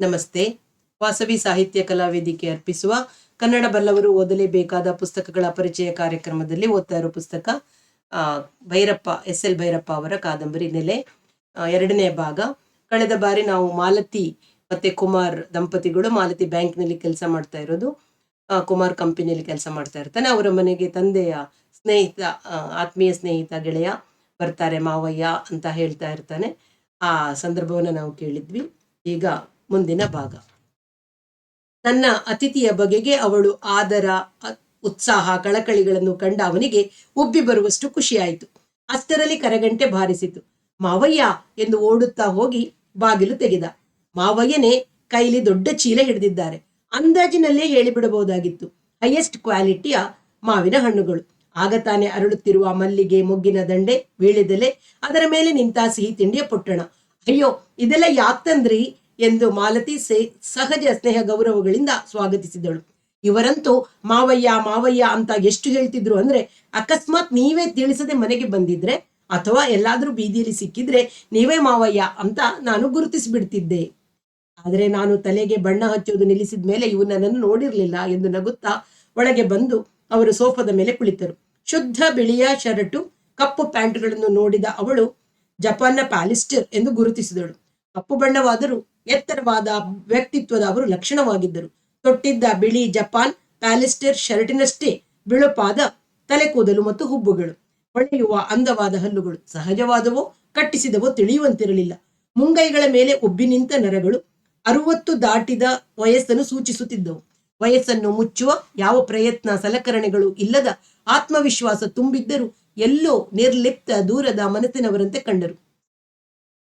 ನಮಸ್ತೆ. ವಾಸವಿ ಸಾಹಿತ್ಯ ಕಲಾ ವೇದಿಕೆ ಅರ್ಪಿಸುವ ಕನ್ನಡ ಬಲ್ಲವರು ಓದಲೇಬೇಕಾದ ಪುಸ್ತಕಗಳ ಪರಿಚಯ ಕಾರ್ಯಕ್ರಮದಲ್ಲಿ ಓದ್ತಾ ಇರೋ ಪುಸ್ತಕ ಭೈರಪ್ಪ, ಎಸ್ ಎಲ್ ಭೈರಪ್ಪ ಅವರ ಕಾದಂಬರಿ ನೆಲೆ ಎರಡನೇ ಭಾಗ. ಕಳೆದ ಬಾರಿ ನಾವು ಮಾಲತಿ ಮತ್ತೆ ಕುಮಾರ್ ದಂಪತಿಗಳು ಮಾಲತಿ ಬ್ಯಾಂಕ್ನಲ್ಲಿ ಕೆಲಸ ಮಾಡ್ತಾ ಇರೋದು. ಕುಮಾರ್ ಕಂಪನಿಯಲ್ಲಿ ಕೆಲಸ ಮಾಡ್ತಾ ಇರ್ತಾನೆ. ಅವರ ಮನೆಗೆ ತಂದೆಯ ಸ್ನೇಹಿತ ಆತ್ಮೀಯ ಸ್ನೇಹಿತ ಗೆಳೆಯ ಬರ್ತಾರೆ, ಮಾವಯ್ಯ ಅಂತ ಹೇಳ್ತಾ ಇರ್ತಾನೆ. ಆ ಸಂದರ್ಭವನ್ನು ನಾವು ಕೇಳಿದ್ವಿ. ಈಗ ಮುಂದಿನ ಭಾಗ. ತನ್ನ ಅತಿಥಿಯ ಬಗೆಗೆ ಅವಳು ಆದರ ಉತ್ಸಾಹ, ಕಳಕಳಿಗಳನ್ನು ಕಂಡ ಅವನಿಗೆ ಉಬ್ಬಿ ಬರುವಷ್ಟು ಖುಷಿಯಾಯಿತು. ಅಷ್ಟರಲ್ಲಿ ಕರೆಗಂಟೆ ಬಾರಿಸಿತು. ಮಾವಯ್ಯ ಎಂದು ಓಡುತ್ತಾ ಹೋಗಿ ಬಾಗಿಲು ತೆಗೆದ. ಮಾವಯ್ಯನೇ ಕೈಲಿ ದೊಡ್ಡ ಚೀಲ ಹಿಡಿದಿದ್ದಾರೆ. ಅಂದಾಜಿನಲ್ಲೇ ಹೇಳಿಬಿಡಬಹುದಾಗಿತ್ತು. ಹೈಯೆಸ್ಟ್ ಕ್ವಾಲಿಟಿಯ ಮಾವಿನ ಹಣ್ಣುಗಳು. ಆಗ ತಾನೆ ಅರಳುತ್ತಿರುವ ಮಲ್ಲಿಗೆ, ಮೊಗ್ಗಿನ ದಂಡೆ ವೀಳೆದೆಲೆ ಅದರ ಮೇಲೆ ನಿಂತ ಸಿಹಿ ತಿಂಡಿಯ ಪೊಟ್ಟಣ. ಅಯ್ಯೋ, ಇದೆಲ್ಲ ಯಾಕ್ತಂದ್ರಿ ಎಂದು ಮಾಲತಿ ಸಹಜ ಸ್ನೇಹ ಗೌರವಗಳಿಂದ ಸ್ವಾಗತಿಸಿದಳು. ಇವರಂತೂ, ಮಾವಯ್ಯ ಮಾವಯ್ಯ ಅಂತ ಎಷ್ಟು ಹೇಳ್ತಿದ್ರು ಅಂದ್ರೆ, ಅಕಸ್ಮಾತ್ ನೀವೇ ತಿಳಿಸದೆ ಮನೆಗೆ ಬಂದಿದ್ರೆ, ಅಥವಾ ಎಲ್ಲಾದ್ರೂ ಬೀದಿಯಲ್ಲಿ ಸಿಕ್ಕಿದ್ರೆ, ನೀವೇ ಮಾವಯ್ಯ ಅಂತ ನಾನು ಗುರುತಿಸಿಬಿಡ್ತಿದ್ದೆ. ಆದರೆ ನಾನು ತಲೆಗೆ ಬಣ್ಣ ಹಚ್ಚೋದು ನಿಲ್ಲಿಸಿದ ಮೇಲೆ ಇವು ನನ್ನನ್ನು ನೋಡಿರ್ಲಿಲ್ಲ ಎಂದು ನಗುತ್ತಾ ಒಳಗೆ ಬಂದು ಅವರು ಸೋಫಾದ ಮೇಲೆ ಕುಳಿತರು. ಶುದ್ಧ ಬಿಳಿಯ ಶರ್ಟು, ಕಪ್ಪು ಪ್ಯಾಂಟ್ಗಳನ್ನು ನೋಡಿದ ಅವಳು, ಜಪಾನ್ನ ಪ್ಯಾಲಿಸ್ಟರ್ ಎಂದು ಗುರುತಿಸಿದಳು. ಕಪ್ಪು ಬಣ್ಣವಾದರೂ ಎತ್ತರವಾದ ವ್ಯಕ್ತಿತ್ವದ ಅವರು ಲಕ್ಷಣವಾಗಿದ್ದರು. ತೊಟ್ಟಿದ್ದ ಬಿಳಿ ಜಪಾನ್, ಪ್ಯಾಲಿಸ್ಟರ್ ಶರ್ಟಿನಷ್ಟೇ ಬಿಳುಪಾದ ತಲೆ ಕೂದಲು ಮತ್ತು ಹುಬ್ಬುಗಳು. ಹೊಳೆಯುವ ಅಂದವಾದ ಹಲ್ಲುಗಳು ಸಹಜವಾದವೋ, ಕಟ್ಟಿಸಿದವೋ ತಿಳಿಯುವಂತಿರಲಿಲ್ಲ. ಮುಂಗೈಗಳ ಮೇಲೆ ಒಬ್ಬಿ ನಿಂತ ನರಗಳು ಅರುವತ್ತು ದಾಟಿದ ವಯಸ್ಸನ್ನು ಸೂಚಿಸುತ್ತಿದ್ದವು. ವಯಸ್ಸನ್ನು ಮುಚ್ಚುವ ಯಾವ ಪ್ರಯತ್ನ ಸಲಕರಣೆಗಳು ಇಲ್ಲದ ಆತ್ಮವಿಶ್ವಾಸ ತುಂಬಿದ್ದರೂ ಎಲ್ಲೋ ನಿರ್ಲಿಪ್ತ ದೂರದ ಮನಸ್ಸಿನವರಂತೆ ಕಂಡರು.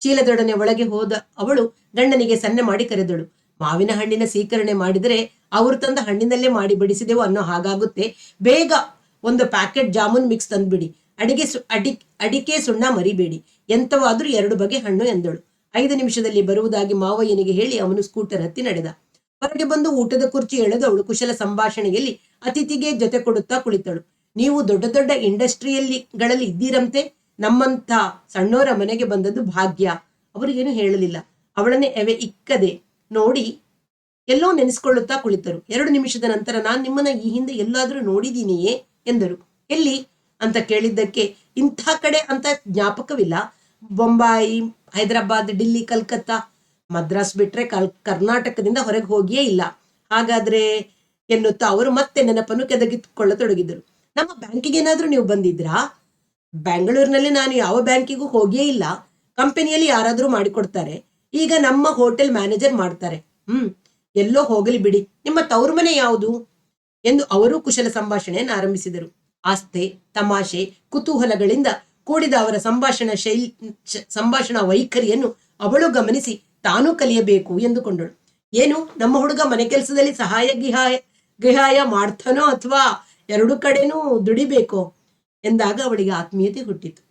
ಚೀಲದೊಡನೆ ಒಳಗೆ ಹೋದ ಅವಳು ಗಂಡನಿಗೆ ಸನ್ನೆ ಮಾಡಿ ಕರೆದಳು. ಮಾವಿನ ಹಣ್ಣಿನ ಸ್ವೀಕರಣೆ ಮಾಡಿದರೆ ಅವರು ತಂದ ಹಣ್ಣಿನಲ್ಲೇ ಮಾಡಿ ಬಡಿಸಿದೆವು ಅನ್ನೋ ಹಾಗಾಗುತ್ತೆ. ಬೇಗ ಒಂದು ಪ್ಯಾಕೆಟ್ ಜಾಮೂನ್ ಮಿಕ್ಸ್ ತಂದ್ಬಿಡಿ. ಅಡಿಗೆ ಸು ಅಡಿ ಅಡಿಕೆ ಸುಣ್ಣ ಮರಿಬೇಡಿ. ಎಂಥವಾದ್ರೂ ಎರಡು ಬಗೆ ಹಣ್ಣು ಎಂದಳು. ಐದು ನಿಮಿಷದಲ್ಲಿ ಬರುವುದಾಗಿ ಮಾವಯ್ಯನಿಗೆ ಹೇಳಿ ಅವನು ಸ್ಕೂಟರ್ ಹತ್ತಿ ನಡೆದ. ಹೊರಗೆ ಬಂದು ಊಟದ ಕುರ್ಚಿ ಎಳೆದು ಅವಳು ಕುಶಲ ಸಂಭಾಷಣೆಯಲ್ಲಿ ಅತಿಥಿಗೆ ಜೊತೆ ಕೊಡುತ್ತಾ ಕುಳಿತಳು. ನೀವು ದೊಡ್ಡ ದೊಡ್ಡ ಇಂಡಸ್ಟ್ರಿಯಲ್ಲಿ ಗಳಲ್ಲಿ ಇದ್ದೀರಂತೆ? ನಮ್ಮಂಥ ಸಣ್ಣೋರ ಮನೆಗೆ ಬಂದದ್ದು ಭಾಗ್ಯ. ಅವರಿಗೇನು ಹೇಳಲಿಲ್ಲ. ಅವಳನ್ನೇ ಎವೆ ಇಕ್ಕದೆ ನೋಡಿ ಎಲ್ಲೋ ನೆನೆಸ್ಕೊಳ್ಳುತ್ತಾ ಕುಳಿತರು. ಎರಡು ನಿಮಿಷದ ನಂತರ ನಾನು ನಿಮ್ಮನ್ನ ಈ ಹಿಂದೆ ಎಲ್ಲಾದ್ರೂ ನೋಡಿದೀನಿಯೇ ಎಂದರು. ಎಲ್ಲಿ? ಅಂತ ಕೇಳಿದ್ದಕ್ಕೆ ಇಂಥ ಕಡೆ ಅಂತ ಜ್ಞಾಪಕವಿಲ್ಲ. ಬೊಂಬಾಯಿ, ಹೈದರಾಬಾದ್, ಡಿಲ್ಲಿ, ಕಲ್ಕತ್ತಾ ಮದ್ರಾಸ್ ಬಿಟ್ರೆ ಕಲ್, ಕರ್ನಾಟಕದಿಂದ ಹೊರಗೆ ಹೋಗಿಯೇ ಇಲ್ಲ. ಹಾಗಾದ್ರೆ ಎನ್ನುತ್ತಾ ಅವರು ಮತ್ತೆ ನೆನಪನ್ನು ಕೆದಗಿಕೊಳ್ಳತೊಡಗಿದರು ನಮ್ಮ ಬ್ಯಾಂಕಿಗೆ ಏನಾದರೂ ನೀವು ಬಂದಿದ್ರಾ? ಬೆಂಗಳೂರಿನಲ್ಲಿ ನಾನು ಯಾವ ಬ್ಯಾಂಕಿಗೂ ಹೋಗಿಯೇ ಇಲ್ಲ. ಕಂಪನಿಯಲ್ಲಿ ಯಾರಾದರೂ ಮಾಡಿಕೊಡ್ತಾರೆ. ಈಗ ನಮ್ಮ ಹೋಟೆಲ್ ಮ್ಯಾನೇಜರ್ ಮಾಡ್ತಾರೆ. ಹ್ಮ್, ಎಲ್ಲೋ ಹೋಗಲಿ ಬಿಡಿ. ನಿಮ್ಮ ತವರು ಮನೆ ಯಾವುದು? ಎಂದು ಅವರು ಕುಶಲ ಸಂಭಾಷಣೆಯನ್ನು ಆರಂಭಿಸಿದರು. ಆಸ್ತೆ ತಮಾಷೆ, ಕುತೂಹಲಗಳಿಂದ ಕೂಡಿದ ಅವರ ಸಂಭಾಷಣಾ ಶೈಲಿ ಸಂಭಾಷಣಾ ವೈಖರಿಯನ್ನು ಅವಳು ಗಮನಿಸಿ ತಾನೂ ಕಲಿಯಬೇಕು ಎಂದುಕೊಂಡಳು. ಏನು, ನಮ್ಮ ಹುಡುಗ ಮನೆ ಕೆಲಸದಲ್ಲಿ ಸಹಾಯ ಗಿಹಾಯ ಗಿಹಾಯ ಮಾಡ್ತಾನೋ ಅಥವಾ ಎರಡು ಕಡೆನೂ ದುಡಿಬೇಕೋ? ಎಂದಾಗ ಅವಳಿಗೆ ಆತ್ಮೀಯತೆ ಹುಟ್ಟಿತು.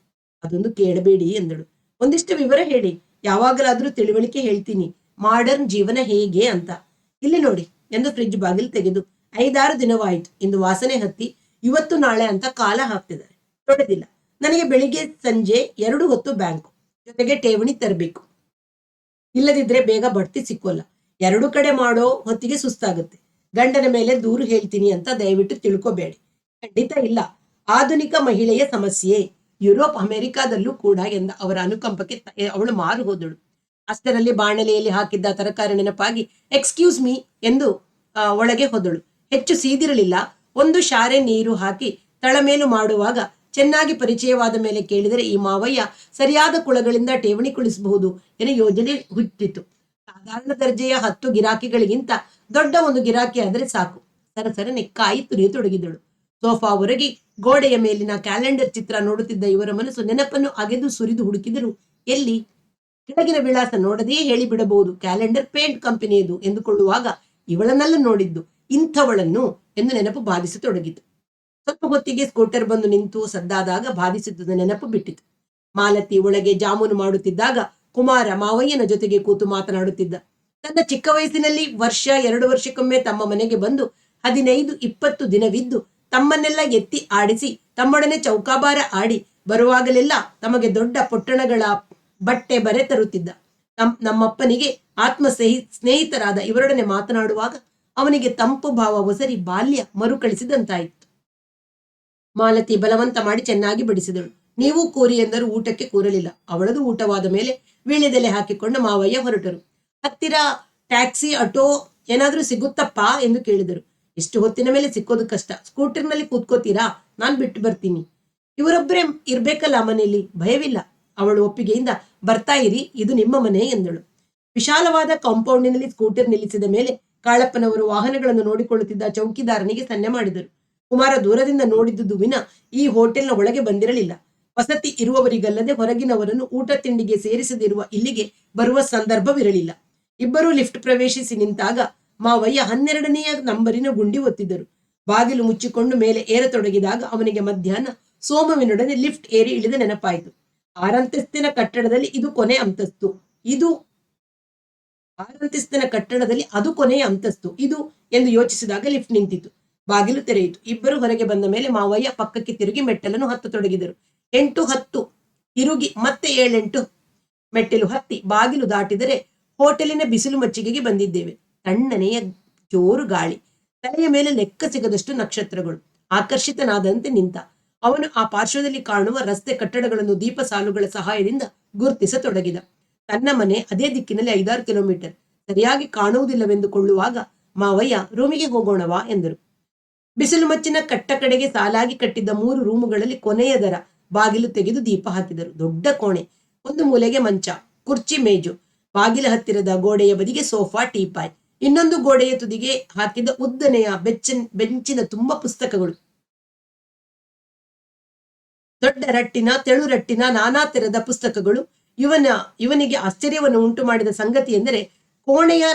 ಅದೊಂದು ಕೇಳಬೇಡಿ ಎಂದಳು. ಒಂದಿಷ್ಟು ವಿವರ ಹೇಳಿ. ಯಾವಾಗಲಾದ್ರೂ ತಿಳುವಳಿಕೆ ಹೇಳ್ತೀನಿ. ಮಾಡರ್ನ್ ಜೀವನ ಹೇಗೆ ಅಂತ. ಇಲ್ಲಿ ನೋಡಿ ಎಂದು ಫ್ರಿಡ್ಜ್ ಬಾಗಿಲು ತೆಗೆದು, ಐದಾರು ದಿನವಾಯಿತು ಇಂದು ವಾಸನೆ ಹತ್ತಿ, ಇವತ್ತು ನಾಳೆ ಅಂತ ಕಾಲ ಹಾಕ್ತಿದ್ದಾರೆ. ತೊಡೆದಿಲ್ಲ ನನಗೆ ಬೆಳಿಗ್ಗೆ ಸಂಜೆ ಎರಡು ಹೊತ್ತು ಬ್ಯಾಂಕ್. ಜೊತೆಗೆ ಠೇವಣಿ ತರಬೇಕು. ಇಲ್ಲದಿದ್ರೆ ಬೇಗ ಬಡ್ತಿ ಸಿಕ್ಕೋಲ್ಲ. ಎರಡು ಕಡೆ ಮಾಡೋ ಹೊತ್ತಿಗೆ ಸುಸ್ತಾಗುತ್ತೆ. ಗಂಡನ ಮೇಲೆ ದೂರು ಹೇಳ್ತೀನಿ ಅಂತ ದಯವಿಟ್ಟು ತಿಳ್ಕೊಬೇಡಿ. ಖಂಡಿತ ಇಲ್ಲ. ಆಧುನಿಕ ಮಹಿಳೆಯ ಸಮಸ್ಯೆ. ಯುರೋಪ್ ಅಮೆರಿಕಾದಲ್ಲೂ ಕೂಡ ಎಂದ ಅವರ ಅನುಕಂಪಕ್ಕೆ ಅವಳು ಮಾರು ಹೋದಳು. ಅಷ್ಟರಲ್ಲಿ ಬಾಣಲೆಯಲ್ಲಿ ಹಾಕಿದ್ದ ತರಕಾರಿ ನೆನಪಾಗಿ ಎಕ್ಸ್ಕ್ಯೂಸ್ ಮೀ ಎಂದು ಒಳಗೆ ಹೋದಳು. ಹೆಚ್ಚು ಸೀದಿರಲಿಲ್ಲ. ಒಂದು ಶಾರೆ ನೀರು ಹಾಕಿ ತಳಮೇಲು ಮಾಡುವಾಗ ಚೆನ್ನಾಗಿ ಪರಿಚಯವಾದ ಮೇಲೆ ಕೇಳಿದರೆ, ಈ ಮಾವಯ್ಯ ಸರಿಯಾದ ಕುಳಗಳಿಂದ ಠೇವಣಿ ಕುಳಿಸಬಹುದು ಎನ್ನು ಯೋಜನೆ ಹುಟ್ಟಿತು. ಸಾಧಾರಣ ದರ್ಜೆಯ ಹತ್ತು ಗಿರಾಕಿಗಳಿಗಿಂತ ದೊಡ್ಡ ಒಂದು ಗಿರಾಕಿ ಆದರೆ ಸಾಕು. ಸರಸರನೆ ಕಾಯಿ ತುರಿಯತೊಡಗಿದಳು. ಸೋಫಾ ಹೊರಗಿ ಗೋಡೆಯ ಮೇಲಿನ ಕ್ಯಾಲೆಂಡರ್ ಚಿತ್ರ ನೋಡುತ್ತಿದ್ದ ಇವರ ಮನಸ್ಸು ನೆನಪನ್ನು ಅಗೆದು ಸುರಿದು ಹುಡುಕಿದರು. ಎಲ್ಲಿ? ಕೆಳಗಿನ ವಿಳಾಸ ನೋಡದೇ ಹೇಳಿಬಿಡಬಹುದು. ಕ್ಯಾಲೆಂಡರ್ ಪೇಂಟ್ ಕಂಪನಿಯದು ಎಂದುಕೊಳ್ಳುವಾಗ ಇವಳನ್ನೆಲ್ಲ ನೋಡಿದ್ದು. ಇಂಥವಳನ್ನು ಎಂದು ನೆನಪು ಬಾಧಿಸತೊಡಗಿತು. ಸ್ವಲ್ಪ ಹೊತ್ತಿಗೆ ಸ್ಕೂಟರ್ ಬಂದು ನಿಂತು ಸದ್ದಾದಾಗ ಬಾಧಿಸಿದ್ದುದ ನೆನಪು ಬಿಟ್ಟಿತು. ಮಾಲತಿ ಒಳಗೆ ಜಾಮೂನು ಮಾಡುತ್ತಿದ್ದಾಗ ಕುಮಾರ ಮಾವಯ್ಯನ ಜೊತೆಗೆ ಕೂತು ಮಾತನಾಡುತ್ತಿದ್ದ. ತನ್ನ ಚಿಕ್ಕ ವಯಸ್ಸಿನಲ್ಲಿ ವರ್ಷ ಎರಡು ವರ್ಷಕ್ಕೊಮ್ಮೆ ತಮ್ಮ ಮನೆಗೆ ಬಂದು ಹದಿನೈದು ಇಪ್ಪತ್ತು ದಿನವಿದ್ದು ತಮ್ಮನ್ನೆಲ್ಲ ಎತ್ತಿ ಆಡಿಸಿ, ತಮ್ಮೊಡನೆ ಚೌಕಾಬಾರ ಆಡಿ ಬರುವಾಗಲೆಲ್ಲ ತಮಗೆ ದೊಡ್ಡ ಪೊಟ್ಟಣಗಳ ಬಟ್ಟೆ ಬರೆ ತರುತ್ತಿದ್ದ. ನಮ್ ನಮ್ಮಪ್ಪನಿಗೆ ಆತ್ಮ ಸ್ನೇಹಿ ಸ್ನೇಹಿತರಾದ ಇವರೊಡನೆ ಮಾತನಾಡುವಾಗ ಅವನಿಗೆ ತಂಪು ಭಾವ ಒಸರಿ ಬಾಲ್ಯ ಮರುಕಳಿಸಿದಂತಾಯಿತು. ಮಾಲತಿ ಬಲವಂತ ಮಾಡಿ ಚೆನ್ನಾಗಿ ಬಡಿಸಿದಳು. ನೀವು ಕೂರಿ ಎಂದರು ಊಟಕ್ಕೆ ಕೂರಲಿಲ್ಲ. ಅವಳದು ಊಟವಾದ ಮೇಲೆ ವೀಳ್ಯದೆಲೆ ಹಾಕಿಕೊಂಡು ಮಾವಯ್ಯ ಹೊರಟರು. ಹತ್ತಿರ ಟ್ಯಾಕ್ಸಿ, ಆಟೋ ಏನಾದರೂ ಸಿಗುತ್ತಪ್ಪಾ? ಎಂದು ಕೇಳಿದರು. ಇಷ್ಟು ಹೊತ್ತಿನ ಮೇಲೆ ಸಿಕ್ಕೋದು ಕಷ್ಟ. ಸ್ಕೂಟರ್ನಲ್ಲಿ ಕೂತ್ಕೋತೀರಾ? ನಾನ್ ಬಿಟ್ಟು ಬರ್ತೀನಿ. ಇವರೊಬ್ಬರೇ ಇರ್ಬೇಕಲ್ಲ ಮನೆಯಲ್ಲಿ ಭಯವಿಲ್ಲ. ಅವಳು ಒಪ್ಪಿಗೆಯಿಂದ, ಬರ್ತಾ ಇರಿ, ಇದು ನಿಮ್ಮ ಮನೆ ಎಂದಳು. ವಿಶಾಲವಾದ ಕಾಂಪೌಂಡಿನಲ್ಲಿ ಸ್ಕೂಟರ್ ನಿಲ್ಲಿಸಿದ ಮೇಲೆ ಕಾಳಪ್ಪನವರು ವಾಹನಗಳನ್ನು ನೋಡಿಕೊಳ್ಳುತ್ತಿದ್ದ ಚೌಕಿದಾರನಿಗೆ ಸನ್ನೆ ಮಾಡಿದರು. ಕುಮಾರ ದೂರದಿಂದ ನೋಡಿದ್ದುದು ವಿನ ಈ ಹೋಟೆಲ್ನ ಒಳಗೆ ಬಂದಿರಲಿಲ್ಲ. ವಸತಿ ಇರುವವರಿಗಲ್ಲದೆ ಹೊರಗಿನವರನ್ನು ಊಟ ತಿಂಡಿಗೆ ಸೇರಿಸದಿರುವ ಇಲ್ಲಿಗೆ ಬರುವ ಸಂದರ್ಭವಿರಲಿಲ್ಲ. ಇಬ್ಬರೂ ಲಿಫ್ಟ್ ಪ್ರವೇಶಿಸಿ ನಿಂತಾಗ ಮಾವಯ್ಯ ಹನ್ನೆರಡನೆಯ ನಂಬರಿನ ಗುಂಡಿ ಒತ್ತಿದ್ದರು. ಬಾಗಿಲು ಮುಚ್ಚಿಕೊಂಡು ಮೇಲೆ ಏರತೊಡಗಿದಾಗ ಅವನಿಗೆ ಮಧ್ಯಾಹ್ನ ಸೋಮವಿನೊಡನೆ ಲಿಫ್ಟ್ ಏರಿ ಇಳಿದ ನೆನಪಾಯಿತು. ಆರಂತಸ್ತಿನ ಕಟ್ಟಡದಲ್ಲಿ ಇದು ಕೊನೆ ಅಂತಸ್ತು. ಇದು ಆರಂತಸ್ತಿನ ಕಟ್ಟಡದಲ್ಲಿ ಅದು ಕೊನೆಯ ಅಂತಸ್ತು. ಇದು ಎಂದು ಯೋಚಿಸಿದಾಗ ಲಿಫ್ಟ್ ನಿಂತಿತು ಬಾಗಿಲು ತೆರೆಯಿತು. ಇಬ್ಬರು ಹೊರಗೆ ಬಂದ ಮೇಲೆ ಮಾವಯ್ಯ ಪಕ್ಕಕ್ಕೆ ತಿರುಗಿ ಮೆಟ್ಟಲನ್ನು ಹತ್ತತೊಡಗಿದರು. ಎಂಟು ಹತ್ತು, ತಿರುಗಿ ಮತ್ತೆ ಏಳೆಂಟು ಮೆಟ್ಟಿಲು ಹತ್ತಿ ಬಾಗಿಲು ದಾಟಿದರೆ ಹೋಟೆಲಿನ ಬಿಸಿಲು ಮಚ್ಚಿಗೆಗೆ ಬಂದಿದ್ದೇವೆ. ತಣ್ಣನೆಯ ಜೋರು ಗಾಳಿ. ತಲೆಯ ಮೇಲೆ ಲೆಕ್ಕ ಸಿಗದಷ್ಟು ನಕ್ಷತ್ರಗಳು. ಆಕರ್ಷಿತನಾದಂತೆ ನಿಂತ. ಅವನು ಆ ಪಾರ್ಶ್ವದಲ್ಲಿ ಕಾಣುವ ರಸ್ತೆ ಕಟ್ಟಡಗಳನ್ನು ದೀಪ ಸಾಲುಗಳ ಸಹಾಯದಿಂದ ಗುರುತಿಸತೊಡಗಿದ. ತನ್ನ ಮನೆ ಅದೇ ದಿಕ್ಕಿನಲ್ಲಿ ಐದಾರು ಕಿಲೋಮೀಟರ್. ಸರಿಯಾಗಿ ಕಾಣುವುದಿಲ್ಲವೆಂದುಕೊಳ್ಳುವಾಗ, ಮಾವಯ್ಯ, ರೂಮಿಗೆ ಹೋಗೋಣವಾ? ಎಂದರು. ಬಿಸಿಲು ಮಚ್ಚಿನ ಕಟ್ಟ ಕಡೆಗೆ ಸಾಲಾಗಿ ಕಟ್ಟಿದ್ದ ಮೂರು ರೂಮುಗಳಲ್ಲಿ ಕೊನೆಯ ದರ ಬಾಗಿಲು ತೆಗೆದು ದೀಪ ಹಾಕಿದರು. ದೊಡ್ಡ ಕೋಣೆ, ಒಂದು ಮೂಲೆಗೆ ಮಂಚ, ಕುರ್ಚಿ ಮೇಜು, ಬಾಗಿಲ ಹತ್ತಿರದ ಗೋಡೆಯ ಬದಿಗೆ ಸೋಫಾ, ಟೀಪಾಯ್. ಇನ್ನೊಂದು ಗೋಡೆಯ ತುದಿಗೆ ಹಾಕಿದ ಉದ್ದನೆಯ ಬೆಚ್ಚಿನ ಬೆಂಚಿನ ತುಂಬ ಪುಸ್ತಕಗಳು. ದೊಡ್ಡ ರಟ್ಟಿನ, ತೆಳು ರಟ್ಟಿನ, ನಾನಾ ತೆರದ ಪುಸ್ತಕಗಳು. ಇವನ ಇವನಿಗೆ ಆಶ್ಚರ್ಯವನ್ನು ಉಂಟು ಮಾಡಿದ ಸಂಗತಿ ಎಂದರೆ, ಕೋಣೆಯ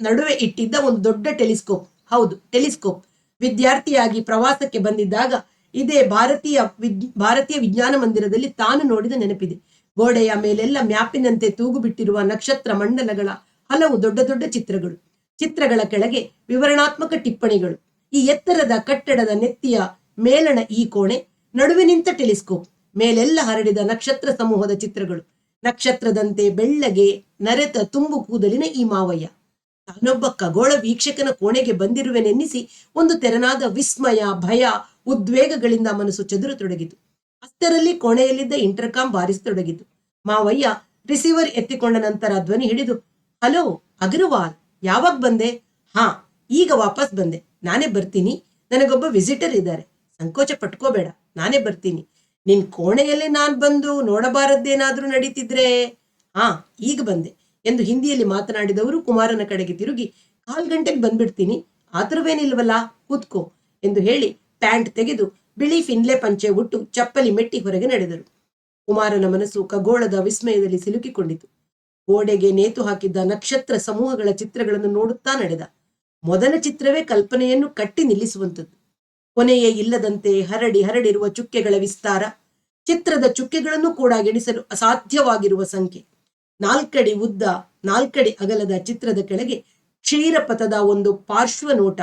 ನಡುವೆ ಇಟ್ಟಿದ್ದ ಒಂದು ದೊಡ್ಡ ಟೆಲಿಸ್ಕೋಪ್. ಹೌದು, ಟೆಲಿಸ್ಕೋಪ್. ವಿದ್ಯಾರ್ಥಿಯಾಗಿ ಪ್ರವಾಸಕ್ಕೆ ಬಂದಿದ್ದಾಗ ಇದೇ ಭಾರತೀಯ ವಿದ್ ಭಾರತೀಯ ವಿಜ್ಞಾನ ಮಂದಿರದಲ್ಲಿ ತಾನು ನೋಡಿದ ನೆನಪಿದೆ. ಗೋಡೆಯ ಮೇಲೆಲ್ಲ ಮ್ಯಾಪಿನಂತೆ ತೂಗು ಬಿಟ್ಟಿರುವ ನಕ್ಷತ್ರ ಮಂಡಲಗಳ ಹಲವು ದೊಡ್ಡ ದೊಡ್ಡ ಚಿತ್ರಗಳು. ಚಿತ್ರಗಳ ಕೆಳಗೆ ವಿವರಣಾತ್ಮಕ ಟಿಪ್ಪಣಿಗಳು. ಈ ಎತ್ತರದ ಕಟ್ಟಡದ ನೆತ್ತಿಯ ಮೇಲಣ ಈ ಕೋಣೆ, ನಡುವೆ ನಿಂತ ಟೆಲಿಸ್ಕೋಪ್, ಮೇಲೆಲ್ಲ ಹರಡಿದ ನಕ್ಷತ್ರ ಸಮೂಹದ ಚಿತ್ರಗಳು. ನಕ್ಷತ್ರದಂತೆ ಬೆಳ್ಳಗೆ ನರೆತ ತುಂಬು ಕೂದಲಿನ ಈ ಮಾವಯ್ಯ. ತಾನೊಬ್ಬ ಖಗೋಳ ವೀಕ್ಷಕನ ಕೋಣೆಗೆ ಬಂದಿರುವೆನೆನ್ನಿಸಿ ಒಂದು ತೆರನಾದ ವಿಸ್ಮಯ, ಭಯ, ಉದ್ವೇಗಗಳಿಂದ ಮನಸ್ಸು ಚದುರತೊಡಗಿತು. ಅಷ್ಟರಲ್ಲಿ ಕೋಣೆಯಲ್ಲಿದ್ದ ಇಂಟರ್ಕಾಮ್ ಬಾರಿಸತೊಡಗಿತು. ಮಾವಯ್ಯ ರಿಸೀವರ್ ಎತ್ತಿಕೊಂಡ ನಂತರ ಧ್ವನಿ ಹಿಡಿದು, ಹಲೋ, ಅಗರ್ವಾಲ್! ಯಾವಾಗ ಬಂದೆ? ಹಾ, ಈಗ ವಾಪಸ್ ಬಂದೆ. ನಾನೇ ಬರ್ತೀನಿ. ನನಗೊಬ್ಬ ವಿಸಿಟರ್ ಇದ್ದಾರೆ. ಸಂಕೋಚ ಪಟ್ಕೋಬೇಡ. ನಾನೇ ಬರ್ತೀನಿ. ನಿನ್ ಕೋಣೆಯಲ್ಲೇ ನಾನ್ ಬಂದು ನೋಡಬಾರದ್ದೇನಾದ್ರೂ ನಡೀತಿದ್ರೆ? ಹಾ, ಈಗ ಬಂದೆ. ಎಂದು ಹಿಂದಿಯಲ್ಲಿ ಮಾತನಾಡಿದವರು ಕುಮಾರನ ಕಡೆಗೆ ತಿರುಗಿ, ಕಾಲ್ ಗಂಟೆಗೆ ಬಂದ್ಬಿಡ್ತೀನಿ. ಆತರವೇನಿಲ್ವಲ್ಲ ಕೂತ್ಕೋ. ಎಂದು ಹೇಳಿ ಪ್ಯಾಂಟ್ ತೆಗೆದು ಬಿಳಿ ಫಿನ್ಲೆ ಪಂಚೆ ಉಟ್ಟು ಚಪ್ಪಲಿ ಮೆಟ್ಟಿ ಹೊರಗೆ ನಡೆದರು. ಕುಮಾರನ ಮನಸ್ಸು ಖಗೋಳದ ವಿಸ್ಮಯದಲ್ಲಿ ಸಿಲುಕಿಕೊಂಡಿತು. ಗೋಡೆಗೆ ನೇತು ಹಾಕಿದ್ದ ನಕ್ಷತ್ರ ಸಮೂಹಗಳ ಚಿತ್ರಗಳನ್ನು ನೋಡುತ್ತಾ ನಡೆದ. ಮೊದಲ ಚಿತ್ರವೇ ಕಲ್ಪನೆಯನ್ನು ಕಟ್ಟಿ ನಿಲ್ಲಿಸುವಂಥದ್ದು. ಕೊನೆಯೇ ಇಲ್ಲದಂತೆ ಹರಡಿ ಹರಡಿರುವ ಚುಕ್ಕೆಗಳ ವಿಸ್ತಾರ. ಚಿತ್ರದ ಚುಕ್ಕೆಗಳನ್ನು ಕೂಡ ಎಣಿಸಲು ಅಸಾಧ್ಯವಾಗಿರುವ ಸಂಖ್ಯೆ. ನಾಲ್ಕಡಿ ಉದ್ದ, ನಾಲ್ಕಡಿ ಅಗಲದ ಚಿತ್ರದ ಕೆಳಗೆ ಕ್ಷೀರಪಥದ ಒಂದು ಪಾರ್ಶ್ವ ನೋಟ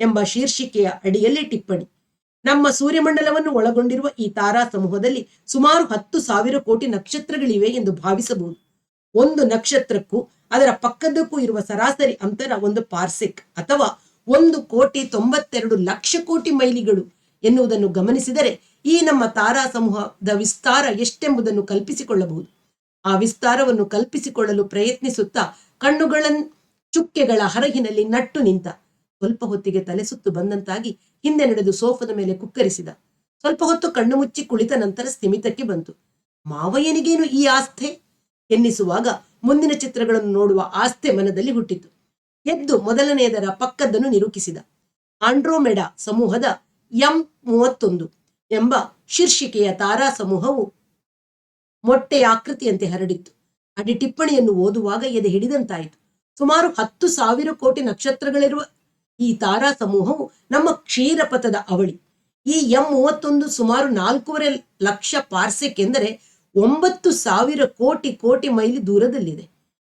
ಎಂಬ ಶೀರ್ಷಿಕೆಯ ಅಡಿಯಲ್ಲಿ ಟಿಪ್ಪಣಿ. ನಮ್ಮ ಸೂರ್ಯಮಂಡಲವನ್ನು ಒಳಗೊಂಡಿರುವ ಈ ತಾರಾ ಸಮೂಹದಲ್ಲಿ ಸುಮಾರು ಹತ್ತು ಸಾವಿರ ಕೋಟಿ ನಕ್ಷತ್ರಗಳಿವೆ ಎಂದು ಭಾವಿಸಬಹುದು. ಒಂದು ನಕ್ಷತ್ರಕ್ಕೂ, ಅದರ ಪಕ್ಕದಕ್ಕೂ ಇರುವ ಸರಾಸರಿ ಅಂತರ ಒಂದು ಪಾರ್ಸೆಕ್ ಅಥವಾ ಒಂದು ಕೋಟಿ ತೊಂಬತ್ತೆರಡು ಲಕ್ಷ ಕೋಟಿ ಮೈಲಿಗಳು ಎನ್ನುವುದನ್ನು ಗಮನಿಸಿದರೆ ಈ ನಮ್ಮ ತಾರಾ ಸಮೂಹದ ವಿಸ್ತಾರ ಎಷ್ಟೆಂಬುದನ್ನು ಕಲ್ಪಿಸಿಕೊಳ್ಳಬಹುದು. ಆ ವಿಸ್ತಾರವನ್ನು ಕಲ್ಪಿಸಿಕೊಳ್ಳಲು ಪ್ರಯತ್ನಿಸುತ್ತಾ ಕಣ್ಣುಗಳನ್ ಚುಕ್ಕೆಗಳ ಹರಗಿನಲ್ಲಿ ನಟ್ಟು ನಿಂತ ಸ್ವಲ್ಪ ಹೊತ್ತಿಗೆ ತಲೆ ಸುತ್ತು ಬಂದಂತಾಗಿ ಹಿಂದೆ ನಡೆದು ಸೋಫದ ಮೇಲೆ ಕುಕ್ಕರಿಸಿದ. ಸ್ವಲ್ಪ ಹೊತ್ತು ಕಣ್ಣು ಮುಚ್ಚಿ ಕುಳಿತ ನಂತರ ಸ್ಥಿಮಿತಕ್ಕೆ ಬಂತು. ಮಾವಯ್ಯನಿಗೇನು ಈ ಆಸ್ಥೆ? ಎನ್ನಿಸುವಾಗ ಮುಂದಿನ ಚಿತ್ರಗಳನ್ನು ನೋಡುವ ಆಸ್ಥೆ ಮನದಲ್ಲಿ ಹುಟ್ಟಿತು. ಎದ್ದು ಮೊದಲನೆಯದರ ಪಕ್ಕದ್ದನ್ನು ನಿರೂಪಿಸಿದ ಆಂಡ್ರೋಮೆಡಾ ಸಮೂಹದ ಎಂ ಮೂವತ್ತೊಂದು ಎಂಬ ಶೀರ್ಷಿಕೆಯ ತಾರಾ ಸಮೂಹವು ಮೊಟ್ಟೆಯ ಆಕೃತಿಯಂತೆ ಹರಡಿತ್ತು. ಅಡಿ ಟಿಪ್ಪಣಿಯನ್ನು ಓದುವಾಗ ಎದೆ ಹಿಡಿದಂತಾಯಿತು. ಸುಮಾರು ಹತ್ತು ಸಾವಿರ ಕೋಟಿ ನಕ್ಷತ್ರಗಳಿರುವ ಈ ತಾರಾ ಸಮೂಹವು ನಮ್ಮ ಕ್ಷೀರಪಥದ ಅವಳಿ. ಈ ಎಂ ಮೂವತ್ತೊಂದು ಸುಮಾರು ನಾಲ್ಕೂವರೆ ಲಕ್ಷ ಪಾರ್ಸೆಕ್ ಎಂದರೆ ಒಂಬತ್ತು ಸಾವಿರ ಕೋಟಿ ಕೋಟಿ ಮೈಲಿ ದೂರದಲ್ಲಿದೆ.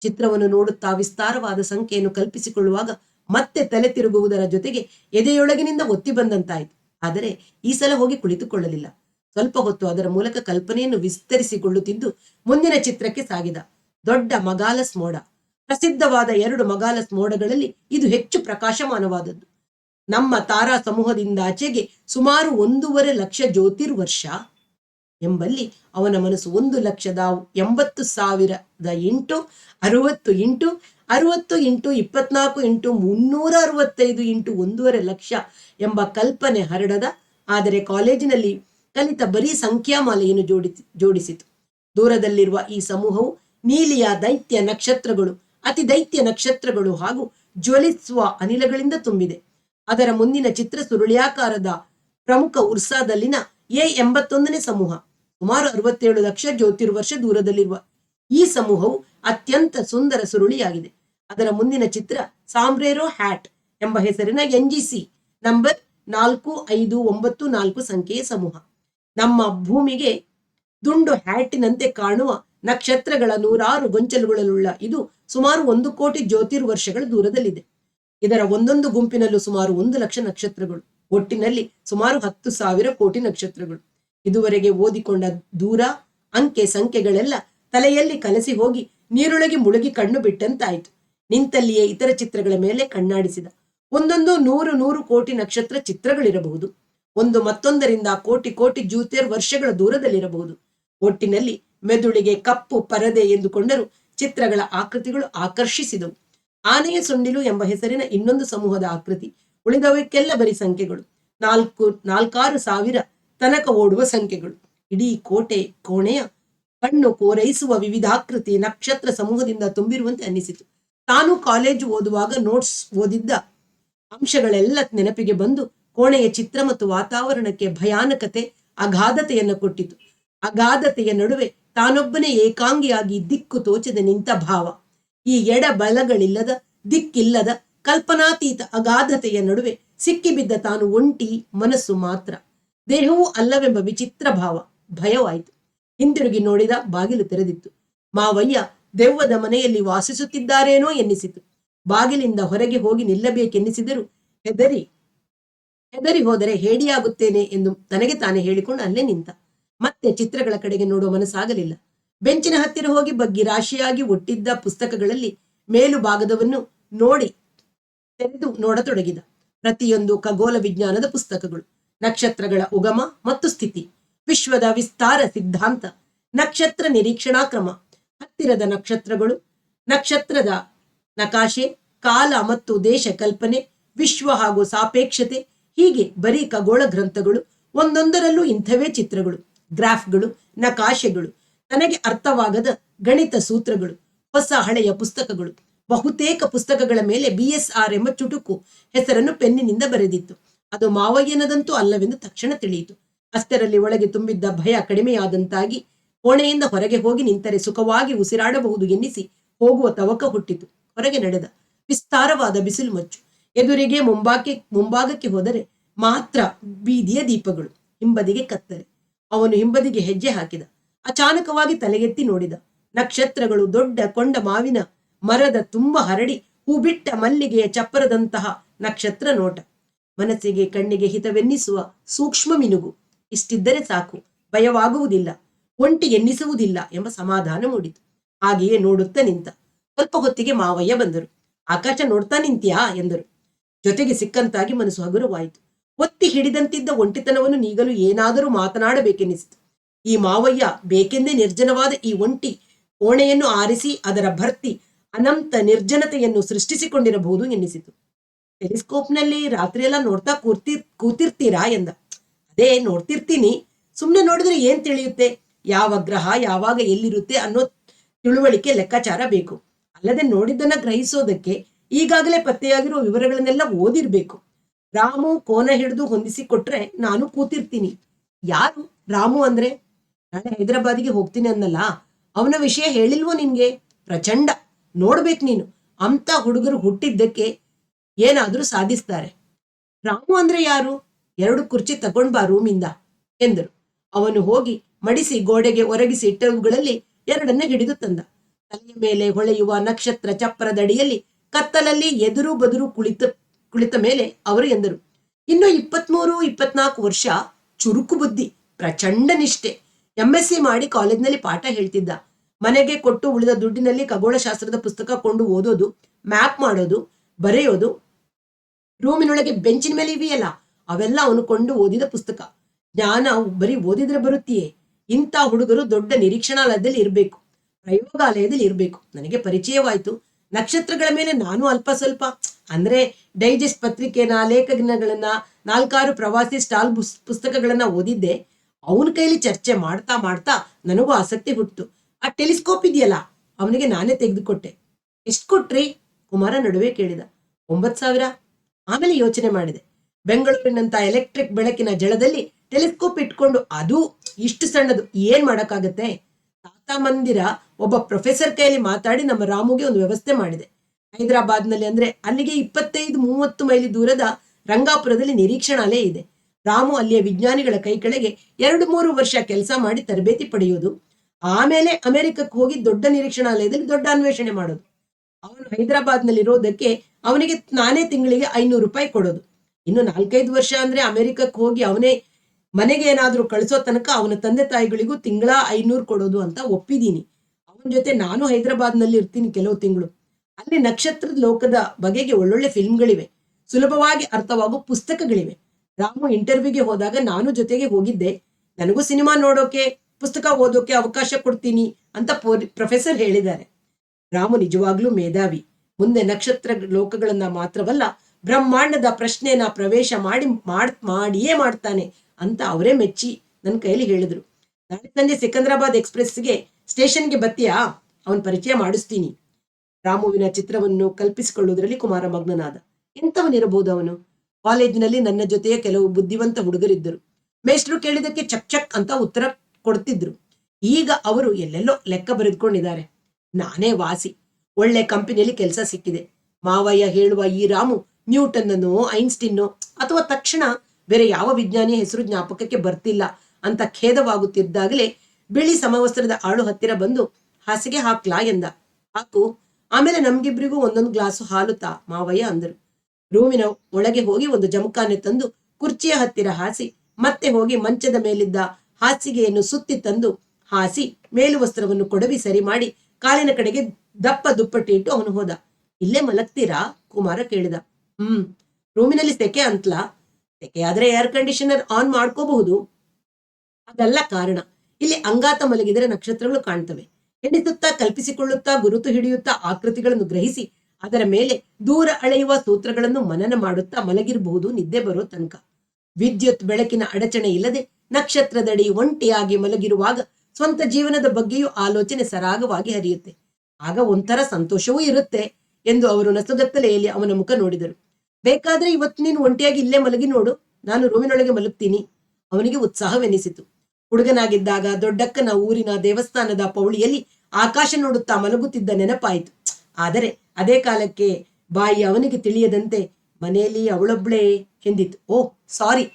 ಚಿತ್ರವನ್ನು ನೋಡುತ್ತಾ ವಿಸ್ತಾರವಾದ ಸಂಖ್ಯೆಯನ್ನು ಕಲ್ಪಿಸಿಕೊಳ್ಳುವಾಗ ಮತ್ತೆ ತಲೆ ತಿರುಗುವುದರ ಜೊತೆಗೆ ಎದೆಯೊಳಗಿನಿಂದ ಒತ್ತಿ ಬಂದಂತಾಯಿತು. ಆದರೆ ಈ ಸಲ ಹೋಗಿ ಕುಳಿತುಕೊಳ್ಳಲಿಲ್ಲ. ಸ್ವಲ್ಪ ಹೊತ್ತು ಅದರ ಮೂಲಕ ಕಲ್ಪನೆಯನ್ನು ವಿಸ್ತರಿಸಿಕೊಳ್ಳುತ್ತಿದ್ದು ಮುಂದಿನ ಚಿತ್ರಕ್ಕೆ ಸಾಗಿದ. ದೊಡ್ಡ ಮಗಾಲಸ್ ಮೋಡ. ಪ್ರಸಿದ್ಧವಾದ ಎರಡು ಮಗಾಲಸ್ ಮೋಡಗಳಲ್ಲಿ ಇದು ಹೆಚ್ಚು ಪ್ರಕಾಶಮಾನವಾದದ್ದು. ನಮ್ಮ ತಾರಾ ಸಮೂಹದಿಂದ ಆಚೆಗೆ ಸುಮಾರು ಒಂದೂವರೆ ಲಕ್ಷ ಜ್ಯೋತಿರ್ವರ್ಷ ಎಂಬಲ್ಲಿ ಅವನ ಮನಸ್ಸು ಒಂದು ಲಕ್ಷದ ಎಂಬತ್ತು ಸಾವಿರದ ಇಂಟು ಅರವತ್ತು ಇಂಟು ಅರವತ್ತು ಇಂಟು ಇಪ್ಪತ್ನಾಲ್ಕು ಇಂಟು ಮುನ್ನೂರ ಅರವತ್ತೈದು ಇಂಟು ಒಂದೂವರೆ ಲಕ್ಷ ಎಂಬ ಕಲ್ಪನೆ ಹರಡದ. ಆದರೆ ಕಾಲೇಜಿನಲ್ಲಿ ಕಲಿತ ಬರೀ ಸಂಖ್ಯಾಮಾಲೆಯನ್ನು ಜೋಡಿ ಜೋಡಿಸಿತು. ದೂರದಲ್ಲಿರುವ ಈ ಸಮೂಹವು ನೀಲಿಯ ದೈತ್ಯ ನಕ್ಷತ್ರಗಳು, ಅತಿ ದೈತ್ಯ ನಕ್ಷತ್ರಗಳು ಹಾಗೂ ಜ್ವಲಿಸುವ ಅನಿಲಗಳಿಂದ ತುಂಬಿದೆ. ಅದರ ಮುಂದಿನ ಚಿತ್ರ ಸುರುಳಿಯಾಕಾರದ ಪ್ರಮುಖ ಉರ್ಸಾದಲ್ಲಿನ ಎ ಎಂಬತ್ತೊಂದನೇ ಸಮೂಹ. ಸುಮಾರು ಅರವತ್ತೇಳು ಲಕ್ಷ ಜ್ಯೋತಿರ್ವರ್ಷ ದೂರದಲ್ಲಿರುವ ಈ ಸಮೂಹವು ಅತ್ಯಂತ ಸುಂದರ ಸುರುಳಿಯಾಗಿದೆ. ಅದರ ಮುಂದಿನ ಚಿತ್ರ ಸಾಂಬ್ರೇರೋ ಹ್ಯಾಟ್ ಎಂಬ ಹೆಸರಿನ ಎನ್ಜಿಸಿ ನಂಬರ್ ನಾಲ್ಕು ಐದು ಒಂಬತ್ತು ನಾಲ್ಕು ಸಂಖ್ಯೆಯ ಸಮೂಹ. ನಮ್ಮ ಭೂಮಿಗೆ ದುಂಡು ಹ್ಯಾಟಿನಂತೆ ಕಾಣುವ ನಕ್ಷತ್ರಗಳ ನೂರಾರು ಗೊಂಚಲುಗಳಲ್ಲುಳ್ಳ ಇದು ಸುಮಾರು ಒಂದು ಕೋಟಿ ಜ್ಯೋತಿರ್ವರ್ಷಗಳ ದೂರದಲ್ಲಿದೆ. ಇದರ ಒಂದೊಂದು ಗುಂಪಿನಲ್ಲೂ ಸುಮಾರು ಒಂದು ಲಕ್ಷ ನಕ್ಷತ್ರಗಳು. ಒಟ್ಟಿನಲ್ಲಿ ಸುಮಾರು ಹತ್ತು ಸಾವಿರ ಕೋಟಿ ನಕ್ಷತ್ರಗಳು. ಇದುವರೆಗೆ ಓದಿಕೊಂಡ ದೂರ, ಅಂಕೆ ಸಂಖ್ಯೆಗಳೆಲ್ಲ ತಲೆಯಲ್ಲಿ ಕಲಸಿ ಹೋಗಿ ನೀರೊಳಗೆ ಮುಳುಗಿ ಕಣ್ಣು ಬಿಟ್ಟಂತಾಯಿತು. ನಿಂತಲ್ಲಿಯೇ ಇತರ ಚಿತ್ರಗಳ ಮೇಲೆ ಕಣ್ಣಾಡಿಸಿದ. ಒಂದೊಂದು ನೂರು ನೂರು ಕೋಟಿ ನಕ್ಷತ್ರ ಚಿತ್ರಗಳಿರಬಹುದು. ಒಂದು ಮತ್ತೊಂದರಿಂದ ಕೋಟಿ ಕೋಟಿ ಜ್ಯೂತಿಯರ್ ವರ್ಷಗಳ ದೂರದಲ್ಲಿರಬಹುದು. ಒಟ್ಟಿನಲ್ಲಿ ಮೆದುಳಿಗೆ ಕಪ್ಪು ಪರದೆ ಎಂದುಕೊಂಡರೂ ಚಿತ್ರಗಳ ಆಕೃತಿಗಳು ಆಕರ್ಷಿಸಿದವು. ಆನೆಯ ಸುಂಡಿಲು ಎಂಬ ಹೆಸರಿನ ಇನ್ನೊಂದು ಸಮೂಹದ ಆಕೃತಿ, ಉಳಿದವಕ್ಕೆಲ್ಲ ಬರೀ ಸಂಖ್ಯೆಗಳು ನಾಲ್ಕು, ನಾಲ್ಕಾರು ಸಾವಿರ ತನಕ ಓಡುವ ಸಂಖ್ಯೆಗಳು. ಇಡೀ ಕೋಟೆ, ಕೋಣೆಯ ಕಣ್ಣು ಕೋರೈಸುವ ವಿವಿಧಾಕೃತಿ ನಕ್ಷತ್ರ ಸಮೂಹದಿಂದ ತುಂಬಿರುವಂತೆ ಅನ್ನಿಸಿತು. ತಾನು ಕಾಲೇಜು ಓದುವಾಗ ನೋಟ್ಸ್ ಓದಿದ್ದ ಅಂಶಗಳೆಲ್ಲ ನೆನಪಿಗೆ ಬಂದು ಕೋಣೆಯ ಚಿತ್ರ ಮತ್ತು ವಾತಾವರಣಕ್ಕೆ ಭಯಾನಕತೆ, ಅಗಾಧತೆಯನ್ನು ಕೊಟ್ಟಿತು. ಅಗಾಧತೆಯ ನಡುವೆ ತಾನೊಬ್ಬನೇ ಏಕಾಂಗಿಯಾಗಿ ದಿಕ್ಕು ತೋಚದೆ ನಿಂತ ಭಾವ. ಈ ಎಡ ಬಲಗಳಿಲ್ಲದ, ದಿಕ್ಕಿಲ್ಲದ ಕಲ್ಪನಾತೀತ ಅಗಾಧತೆಯ ನಡುವೆ ಸಿಕ್ಕಿಬಿದ್ದ ತಾನು ಒಂಟಿ ಮನಸ್ಸು ಮಾತ್ರ. ದೇಹವೂ ಅಲ್ಲವೆಂಬ ವಿಚಿತ್ರ ಭಾವ, ಭಯವಾಯಿತು. ಹಿಂದಿರುಗಿ ನೋಡಿದ ಬಾಗಿಲು ತೆರೆದಿತ್ತು. ಮಾವಯ್ಯ ದೆವ್ವದ ಮನೆಯಲ್ಲಿ ವಾಸಿಸುತ್ತಿದ್ದಾರೇನೋ ಎನ್ನಿಸಿತು. ಬಾಗಿಲಿಂದ ಹೊರಗೆ ಹೋಗಿ ನಿಲ್ಲಬೇಕೆನ್ನಿಸಿದರೂ ಹೆದರಿ ಹೆದರಿ ಹೋದರೆ ಹೇಡಿಯಾಗುತ್ತೇನೆ ಎಂದು ತನಗೆ ತಾನೇ ಹೇಳಿಕೊಂಡು ಅಲ್ಲೇ ನಿಂತ. ಮತ್ತೆ ಚಿತ್ರಗಳ ಕಡೆಗೆ ನೋಡುವ ಮನಸ್ಸಾಗಲಿಲ್ಲ. ಬೆಂಚಿನ ಹತ್ತಿರ ಹೋಗಿ ಬಗ್ಗಿ ರಾಶಿಯಾಗಿ ಒಟ್ಟಿದ್ದ ಪುಸ್ತಕಗಳಲ್ಲಿ ಮೇಲು ಭಾಗದವನ್ನು ನೋಡಿ ತೆರೆದು ನೋಡತೊಡಗಿದ. ಪ್ರತಿಯೊಂದು ಖಗೋಲ ವಿಜ್ಞಾನದ ಪುಸ್ತಕಗಳು. ನಕ್ಷತ್ರಗಳ ಉಗಮ ಮತ್ತು ಸ್ಥಿತಿ. ವಿಶ್ವದ ವಿಸ್ತಾರ ಸಿದ್ಧಾಂತ. ನಕ್ಷತ್ರ ನಿರೀಕ್ಷಣಾ ಕ್ರಮ ಹತ್ತಿರದ ನಕ್ಷತ್ರಗಳು. ನಕ್ಷತ್ರದ ನಕಾಶೆ, ಕಾಲ ಮತ್ತು ದೇಶ ಕಲ್ಪನೆ, ವಿಶ್ವ ಹಾಗೂ ಸಾಪೇಕ್ಷತೆ, ಹೀಗೆ ಬರೀ ಖಗೋಳ ಗ್ರಂಥಗಳು, ಒಂದೊಂದರಲ್ಲೂ ಇಂಥವೇ ಚಿತ್ರಗಳು. ಗ್ರಾಫ್ಗಳು, ನಕಾಶೆಗಳು. ತನಗೆ ಅರ್ಥವಾಗದ ಗಣಿತ ಸೂತ್ರಗಳು. ಹೊಸ ಹಳೆಯ ಪುಸ್ತಕಗಳು. ಬಹುತೇಕ ಪುಸ್ತಕಗಳ ಮೇಲೆ ಬಿ ಆರ್ ಎಂಬ ಚುಟುಕು ಹೆಸರನ್ನು ಪೆನ್ನಿನಿಂದ ಬರೆದಿತ್ತು. ಅದು ಮಾವಯ್ಯನದಂತೂ ಅಲ್ಲವೆಂದು ತಕ್ಷಣ ತಿಳಿಯಿತು. ಅಷ್ಟರಲ್ಲಿ ಒಳಗೆ ತುಂಬಿದ್ದ ಭಯ ಕಡಿಮೆಯಾದಂತಾಗಿ ಕೋಣೆಯಿಂದ ಹೊರಗೆ ಹೋಗಿ ನಿಂತರೆ ಸುಖವಾಗಿ ಉಸಿರಾಡಬಹುದು ಎನ್ನಿಸಿ ಹೋಗುವ ತವಕ ಹುಟ್ಟಿತು. ಹೊರಗೆ ನಡೆದ ವಿಸ್ತಾರವಾದ ಬಿಸಿಲು ಮಚ್ಚು. ಎದುರಿಗೆ ಮುಂಬಾಕೆ, ಮುಂಭಾಗಕ್ಕೆ ಹೋದರೆ ಮಾತ್ರ ಬೀದಿಯ ದೀಪಗಳು, ಹಿಂಬದಿಗೆ ಕತ್ತರೆ ಅವನು ಹಿಂಬದಿಗೆ ಹೆಜ್ಜೆ ಹಾಕಿದ. ಅಚಾನಕವಾಗಿ ತಲೆಗೆತ್ತಿ ನೋಡಿದ. ನಕ್ಷತ್ರಗಳು ದೊಡ್ಡ ಕೊಂಡ ಮಾವಿನ ಮರದ ತುಂಬ ಹರಡಿ ಹೂ ಬಿಟ್ಟ ಮಲ್ಲಿಗೆಯ ಚಪ್ಪರದಂತಹ ನಕ್ಷತ್ರ ನೋಟ. ಮನಸ್ಸಿಗೆ ಕಣ್ಣಿಗೆ ಹಿತವೆನ್ನಿಸುವ ಸೂಕ್ಷ್ಮ ಮಿನುಗು. ಇಷ್ಟಿದ್ದರೆ ಸಾಕು, ಭಯವಾಗುವುದಿಲ್ಲ, ಒಂಟಿ ಎನ್ನಿಸುವುದಿಲ್ಲ ಎಂಬ ಸಮಾಧಾನ ಮೂಡಿತು. ಹಾಗೆಯೇ ನೋಡುತ್ತಾ ನಿಂತ. ಸ್ವಲ್ಪ ಹೊತ್ತಿಗೆ ಮಾವಯ್ಯ ಬಂದರು. ಆಕಾಶ ನೋಡ್ತಾ ನಿಂತ್ಯಾ ಎಂದರು. ಜೊತೆಗೆ ಸಿಕ್ಕಂತಾಗಿ ಮನಸ್ಸು ಹಗುರವಾಯಿತು. ಒತ್ತಿ ಹಿಡಿದಂತಿದ್ದ ಒಂಟಿತನವನ್ನು ನೀಗಲು ಏನಾದರೂ ಮಾತನಾಡಬೇಕೆನ್ನಿಸಿತು. ಈ ಮಾವಯ್ಯ ಬೇಕೆಂದೇ ನಿರ್ಜನವಾದ ಈ ಒಂಟಿ ಕೋಣೆಯನ್ನು ಆರಿಸಿ ಅದರ ಭರ್ತಿ ಅನಂತ ನಿರ್ಜನತೆಯನ್ನು ಸೃಷ್ಟಿಸಿಕೊಂಡಿರಬಹುದು ಎನ್ನಿಸಿತು. ಟೆಲಿಸ್ಕೋಪ್ನಲ್ಲಿ ರಾತ್ರಿಯೆಲ್ಲ ನೋಡ್ತಾ ಕೂರ್ತಿ, ಕೂತಿರ್ತೀರಾ ಎಂದ. ಅದೇ ನೋಡ್ತಿರ್ತೀನಿ. ಸುಮ್ಮನೆ ನೋಡಿದ್ರೆ ಏನ್ ತಿಳಿಯುತ್ತೆ? ಯಾವ ಗ್ರಹ ಯಾವಾಗ ಎಲ್ಲಿರುತ್ತೆ ಅನ್ನೋ ತಿಳುವಳಿಕೆ ಲೆಕ್ಕಾಚಾರ ಬೇಕು. ಅಲ್ಲದೆ ನೋಡಿದ್ದನ್ನ ಗ್ರಹಿಸೋದಕ್ಕೆ ಈಗಾಗಲೇ ಪತ್ತೆಯಾಗಿರುವ ವಿವರಗಳನ್ನೆಲ್ಲ ಓದಿರ್ಬೇಕು. ರಾಮು ಕೋನ ಹಿಡಿದು ಹೊಂದಿಸಿಕೊಟ್ರೆ ನಾನು ಕೂತಿರ್ತೀನಿ. ಯಾರು? ರಾಮು ಅಂದ್ರೆ? ನಾಳೆ ಹೈದರಾಬಾದಿಗೆ ಹೋಗ್ತೀನಿ ಅನ್ನಲ್ಲ. ಅವನ ವಿಷಯ ಹೇಳಿಲ್ವೋ ನಿನ್ಗೆ? ಪ್ರಚಂಡ. ನೋಡ್ಬೇಕು ನೀನು. ಅಂತ ಹುಡುಗರು ಹುಟ್ಟಿದ್ದಕ್ಕೆ ಏನಾದ್ರೂ ಸಾಧಿಸ್ತಾರೆ. ರಾಮು ಅಂದ್ರೆ ಯಾರು? ಎರಡು ಕುರ್ಚಿ ತಗೊಂಡ್ ಬಾ ರೂಮಿಂದ, ಎಂದರು. ಅವನು ಹೋಗಿ ಮಡಿಸಿ ಗೋಡೆಗೆ ಒರಗಿಸಿ ಇಟ್ಟವುಗಳಲ್ಲಿ ಎರಡನ್ನ ಹಿಡಿದು ತಂದ. ತಲೆಯ ಮೇಲೆ ಹೊಳೆಯುವ ನಕ್ಷತ್ರ ಚಪ್ಪರದಡಿಯಲ್ಲಿ ಕತ್ತಲಲ್ಲಿ ಎದುರು ಬದುರು ಕುಳಿತ ಕುಳಿತ ಮೇಲೆ ಅವರು ಎಂದರು, ಇನ್ನು ಇಪ್ಪತ್ಮೂರು, ಇಪ್ಪತ್ನಾಲ್ಕು ವರ್ಷ ಚುರುಕು ಬುದ್ಧಿ, ಪ್ರಚಂಡ ನಿಷ್ಠೆ. ಎಂ ಸಿ ಮಾಡಿ ಕಾಲೇಜ್ನಲ್ಲಿ ಪಾಠ ಹೇಳ್ತಿದ್ದ. ಮನೆಗೆ ಕೊಟ್ಟು ಉಳಿದ ದುಡ್ಡಿನಲ್ಲಿ ಖಗೋಳಶಾಸ್ತ್ರದ ಪುಸ್ತಕ ಕೊಂಡು ಓದೋದು, ಮ್ಯಾಪ್ ಮಾಡೋದು, ಬರೆಯೋದು ರೂಮಿನೊಳಗೆ ಬೆಂಚಿನ ಮೇಲೆ ಇವೆಯಲ್ಲ? ಅವೆಲ್ಲ ಅವನು ಕೊಂಡು ಓದಿದ ಪುಸ್ತಕ. ಜ್ಞಾನ ಬರೀ ಓದಿದ್ರೆ ಬರುತ್ತೀಯೇ? ಇಂಥ ಹುಡುಗರು ದೊಡ್ಡ ನಿರೀಕ್ಷಣಾಲಯದಲ್ಲಿ ಇರಬೇಕು. ಪ್ರಯೋಗಾಲಯದಲ್ಲಿ ಇರಬೇಕು. ನನಗೆ ಪರಿಚಯವಾಯಿತು. ನಕ್ಷತ್ರಗಳ ಮೇಲೆ ನಾನು ಅಲ್ಪ ಸ್ವಲ್ಪ. ಅಂದ್ರೆ ಡೈಜೆಸ್ಟ್ ಪತ್ರಿಕೆನ, ಲೇಖನಗಳನ್ನ, ನಾಲ್ಕಾರು ಪ್ರವಾಸಿ ಸ್ಟಾಲ್ ಪುಸ್ತಕಗಳನ್ನ ಓದಿದ್ದೆ. ಅವನ ಕೈಲಿ ಚರ್ಚೆ ಮಾಡ್ತಾ ಮಾಡ್ತಾ ನನಗೂ ಆಸಕ್ತಿ ಹುಟ್ಟಿತು. ಆ ಟೆಲಿಸ್ಕೋಪ್ ಇದೆಯಲ್ಲ? ಅವನಿಗೆ ನಾನೇ ತೆಗೆದುಕೊಟ್ಟೆ. ಎಷ್ಟು ಕೊಟ್ರಿ? ಕುಮಾರ ನಡುವೆ ಕೇಳಿದ. ಒಂಬತ್ತು ಸಾವಿರ. ಆಮೇಲೆ ಯೋಚನೆ ಮಾಡಿದೆ. ಬೆಂಗಳೂರಿನಂತ ಎಲೆಕ್ಟ್ರಿಕ್ ಬೆಳಕಿನ ಜಳದಲ್ಲಿ ಟೆಲಿಸ್ಕೋಪ್ ಇಟ್ಕೊಂಡು ಅದು ಇಷ್ಟು ಸಣ್ಣದು, ಏನ್ ಮಾಡಕ್ಕಾಗತ್ತೆ? ತಾತ ಮಂದಿರ ಒಬ್ಬ ಪ್ರೊಫೆಸರ್ ಕೈಯಲ್ಲಿ ಮಾತಾಡಿ ನಮ್ಮ ರಾಮುಗೆ ಒಂದು ವ್ಯವಸ್ಥೆ ಮಾಡಿದೆ. ಹೈದರಾಬಾದ್ನಲ್ಲಿ ಅಂದ್ರೆ ಅಲ್ಲಿಗೆ ಇಪ್ಪತ್ತೈದು ಮೂವತ್ತು ಮೈಲಿ ದೂರದ ರಂಗಾಪುರದಲ್ಲಿ ನಿರೀಕ್ಷಣಾಲಯ ಇದೆ. ರಾಮು ಅಲ್ಲಿಯ ವಿಜ್ಞಾನಿಗಳ ಕೈ ಕೆಳಗೆ ಎರಡು ಮೂರು ವರ್ಷ ಕೆಲಸ ಮಾಡಿ ತರಬೇತಿ ಪಡೆಯೋದು. ಆಮೇಲೆ ಅಮೆರಿಕಕ್ಕೆ ಹೋಗಿ ದೊಡ್ಡ ನಿರೀಕ್ಷಣಾಲಯದಲ್ಲಿ ದೊಡ್ಡ ಅನ್ವೇಷಣೆ ಮಾಡೋದು. ಅವನು ಹೈದರಾಬಾದ್ನಲ್ಲಿ ಇರೋದಕ್ಕೆ ಅವನಿಗೆ ನಾನೇ ತಿಂಗಳಿಗೆ ಐನೂರು ರೂಪಾಯಿ ಕೊಡೋದು. ಇನ್ನು ನಾಲ್ಕೈದು ವರ್ಷ ಅಂದ್ರೆ ಅಮೆರಿಕಕ್ಕೆ ಹೋಗಿ ಅವನೇ ಮನೆಗೆ ಏನಾದ್ರೂ ಕಳಿಸೋ ತನಕ ಅವನ ತಂದೆ ತಾಯಿಗಳಿಗೂ ತಿಂಗಳ ಐನೂರು ಕೊಡೋದು ಅಂತ ಒಪ್ಪಿದ್ದೀನಿ. ಅವನ ಜೊತೆ ನಾನು ಹೈದರಾಬಾದ್ನಲ್ಲಿ ಇರ್ತೀನಿ ಕೆಲವು ತಿಂಗಳು. ಅಲ್ಲಿ ನಕ್ಷತ್ರದ ಲೋಕದ ಬಗೆಗೆ ಒಳ್ಳೊಳ್ಳೆ ಫಿಲ್ಮ್ಗಳಿವೆ. ಸುಲಭವಾಗಿ ಅರ್ಥವಾಗೋ ಪುಸ್ತಕಗಳಿವೆ. ರಾಮು ಇಂಟರ್ವ್ಯೂಗೆ ಹೋದಾಗ ನಾನು ಜೊತೆಗೆ ಹೋಗಿದ್ದೆ. ನನಗೂ ಸಿನಿಮಾ ನೋಡೋಕೆ, ಪುಸ್ತಕ ಓದೋಕೆ ಅವಕಾಶ ಕೊಡ್ತೀನಿ ಅಂತ ಪ್ರೊಫೆಸರ್ ಹೇಳಿದ್ದಾರೆ. ರಾಮು ನಿಜವಾಗ್ಲೂ ಮೇಧಾವಿ. ಮುಂದೆ ನಕ್ಷತ್ರ ಲೋಕಗಳನ್ನ ಮಾತ್ರವಲ್ಲ, ಬ್ರಹ್ಮಾಂಡದ ಪ್ರಶ್ನೆನ ಪ್ರವೇಶ ಮಾಡಿ, ಮಾಡ್, ಮಾಡಿಯೇ ಮಾಡ್ತಾನೆ ಅಂತ ಅವರೇ ಮೆಚ್ಚಿ ನನ್ನ ಕೈಲಿ ಹೇಳಿದ್ರು. ನಾಳೆ ಸಂಜೆ ಸಿಕಂದ್ರಾಬಾದ್ ಎಕ್ಸ್ಪ್ರೆಸ್ಗೆ ಸ್ಟೇಷನ್ಗೆ ಬತ್ತೀಯಾ ಅವನ್ ಪರಿಚಯ ಮಾಡಿಸ್ತೀನಿ. ರಾಮುವಿನ ಚಿತ್ರವನ್ನು ಕಲ್ಪಿಸಿಕೊಳ್ಳುವುದರಲ್ಲಿ ಕುಮಾರ ಮಗ್ನನಾದ. ಎಂತವನಿರಬಹುದು ಅವನು? ಕಾಲೇಜಿನಲ್ಲಿ ನನ್ನ ಜೊತೆಯ ಕೆಲವು ಬುದ್ಧಿವಂತ ಹುಡುಗರಿದ್ದರು. ಮೇಷ್ಟ್ರು ಕೇಳಿದಕ್ಕೆ ಚಕ್ ಚಕ್ ಅಂತ ಉತ್ತರ ಕೊಡ್ತಿದ್ರು. ಈಗ ಅವರು ಎಲ್ಲೆಲ್ಲೋ ಲೆಕ್ಕ ಬರೆದುಕೊಂಡಿದ್ದಾರೆ. ನಾನೇ ವಾಸಿ. ಒಳ್ಳೆ ಕಂಪನಿಯಲ್ಲಿ ಕೆಲಸ ಸಿಕ್ಕಿದೆ. ಮಾವಯ್ಯ ಹೇಳುವ ಈ ರಾಮು ನ್ಯೂಟನ್ನೋ ಐನ್ಸ್ಟಿನ್ನೋ, ಅಥವಾ ತಕ್ಷಣ ಬೇರೆ ಯಾವ ವಿಜ್ಞಾನಿಯ ಹೆಸರು ಜ್ಞಾಪಕಕ್ಕೆ ಬರ್ತಿಲ್ಲ ಅಂತ ಖೇದವಾಗುತ್ತಿದ್ದಾಗಲೇ ಬಿಳಿ ಸಮವಸ್ತ್ರದ ಆಳು ಹತ್ತಿರ ಬಂದು ಹಾಸಿಗೆ ಹಾಕ್ಲಾ ಎಂದ. ಹಾಕು, ಆಮೇಲೆ ನಮ್ಗಿಬ್ರಿಗೂ ಒಂದೊಂದು ಗ್ಲಾಸು ಹಾಲು ಮಾವಯ್ಯ ಅಂದರು. ರೂಮಿನ ಒಳಗೆ ಹೋಗಿ ಒಂದು ಜಮಖಾನೆ ತಂದು ಕುರ್ಚಿಯ ಹತ್ತಿರ ಹಾಸಿ, ಮತ್ತೆ ಹೋಗಿ ಮಂಚದ ಮೇಲಿದ್ದ ಹಾಸಿಗೆಯನ್ನು ಸುತ್ತಿ ತಂದು ಹಾಸಿ, ಮೇಲುವಸ್ತ್ರವನ್ನು ಕೊಡವಿ ಸರಿ ಮಾಡಿ ಕಾಲಿನ ಕಡೆಗೆ ದಪ್ಪ ದುಪ್ಪಟ್ಟಿ ಇಟ್ಟು ಅವನು ಹೋದ. ಇಲ್ಲೇ ಮಲಗ್ತೀರಾ? ಕುಮಾರ ಕೇಳಿದ. ಹ್ಮ್, ರೂಮಿನಲ್ಲಿ ಸೆಕೆ ಅಂತಲಾ? ಸೆಕೆ ಆದ್ರೆ ಏರ್ ಕಂಡೀಷನರ್ ಆನ್ ಮಾಡ್ಕೋಬಹುದು. ಅದಲ್ಲ ಕಾರಣ. ಇಲ್ಲಿ ಅಂಗಾತ ಮಲಗಿದರೆ ನಕ್ಷತ್ರಗಳು ಕಾಣ್ತವೆ. ಎಣಿಸುತ್ತಾ, ಕಲ್ಪಿಸಿಕೊಳ್ಳುತ್ತಾ, ಗುರುತು ಹಿಡಿಯುತ್ತಾ, ಆಕೃತಿಗಳನ್ನು ಗ್ರಹಿಸಿ, ಅದರ ಮೇಲೆ ದೂರ ಅಳೆಯುವ ಸೂತ್ರಗಳನ್ನು ಮನನ ಮಾಡುತ್ತಾ ಮಲಗಿರಬಹುದು ನಿದ್ದೆ ಬರೋ ತನಕ. ವಿದ್ಯುತ್ ಬೆಳಕಿನ ಅಡಚಣೆ ಇಲ್ಲದೆ ನಕ್ಷತ್ರದಡಿ ಒಂಟಿಯಾಗಿ ಮಲಗಿರುವಾಗ ಸ್ವಂತ ಜೀವನದ ಬಗ್ಗೆಯೂ ಆಲೋಚನೆ ಸರಾಗವಾಗಿ ಹರಿಯುತ್ತೆ. ಆಗ ಒಂಥರ ಸಂತೋಷವೂ ಇರುತ್ತೆ ಎಂದು ಅವರು ನಸುಗತ್ತಲೆಯಲ್ಲಿ ಅವನ ಮುಖ ನೋಡಿದರು. ಬೇಕಾದ್ರೆ ಇವತ್ತು ನೀನು ಒಂಟಿಯಾಗಿ ಇಲ್ಲೇ ಮಲಗಿ ನೋಡು. ನಾನು ರೂಮಿನೊಳಗೆ ಮಲಗ್ತೀನಿ. ಅವನಿಗೆ ಉತ್ಸಾಹವೆನಿಸಿತು. ಹುಡುಗನಾಗಿದ್ದಾಗ ದೊಡ್ಡಕ್ಕನ ಊರಿನ ದೇವಸ್ಥಾನದ ಪೌಳಿಯಲ್ಲಿ ಆಕಾಶ ನೋಡುತ್ತಾ ಮಲಗುತ್ತಿದ್ದ ನೆನಪಾಯಿತು. ಆದರೆ ಅದೇ ಕಾಲಕ್ಕೆ ಬಾಯಿ ಅವನಿಗೆ ತಿಳಿಯದಂತೆ ಮನೆಯಲ್ಲಿ ಅವಳೊಬ್ಳೆ ಎಂದಿತು ಓ ಸಾರಿ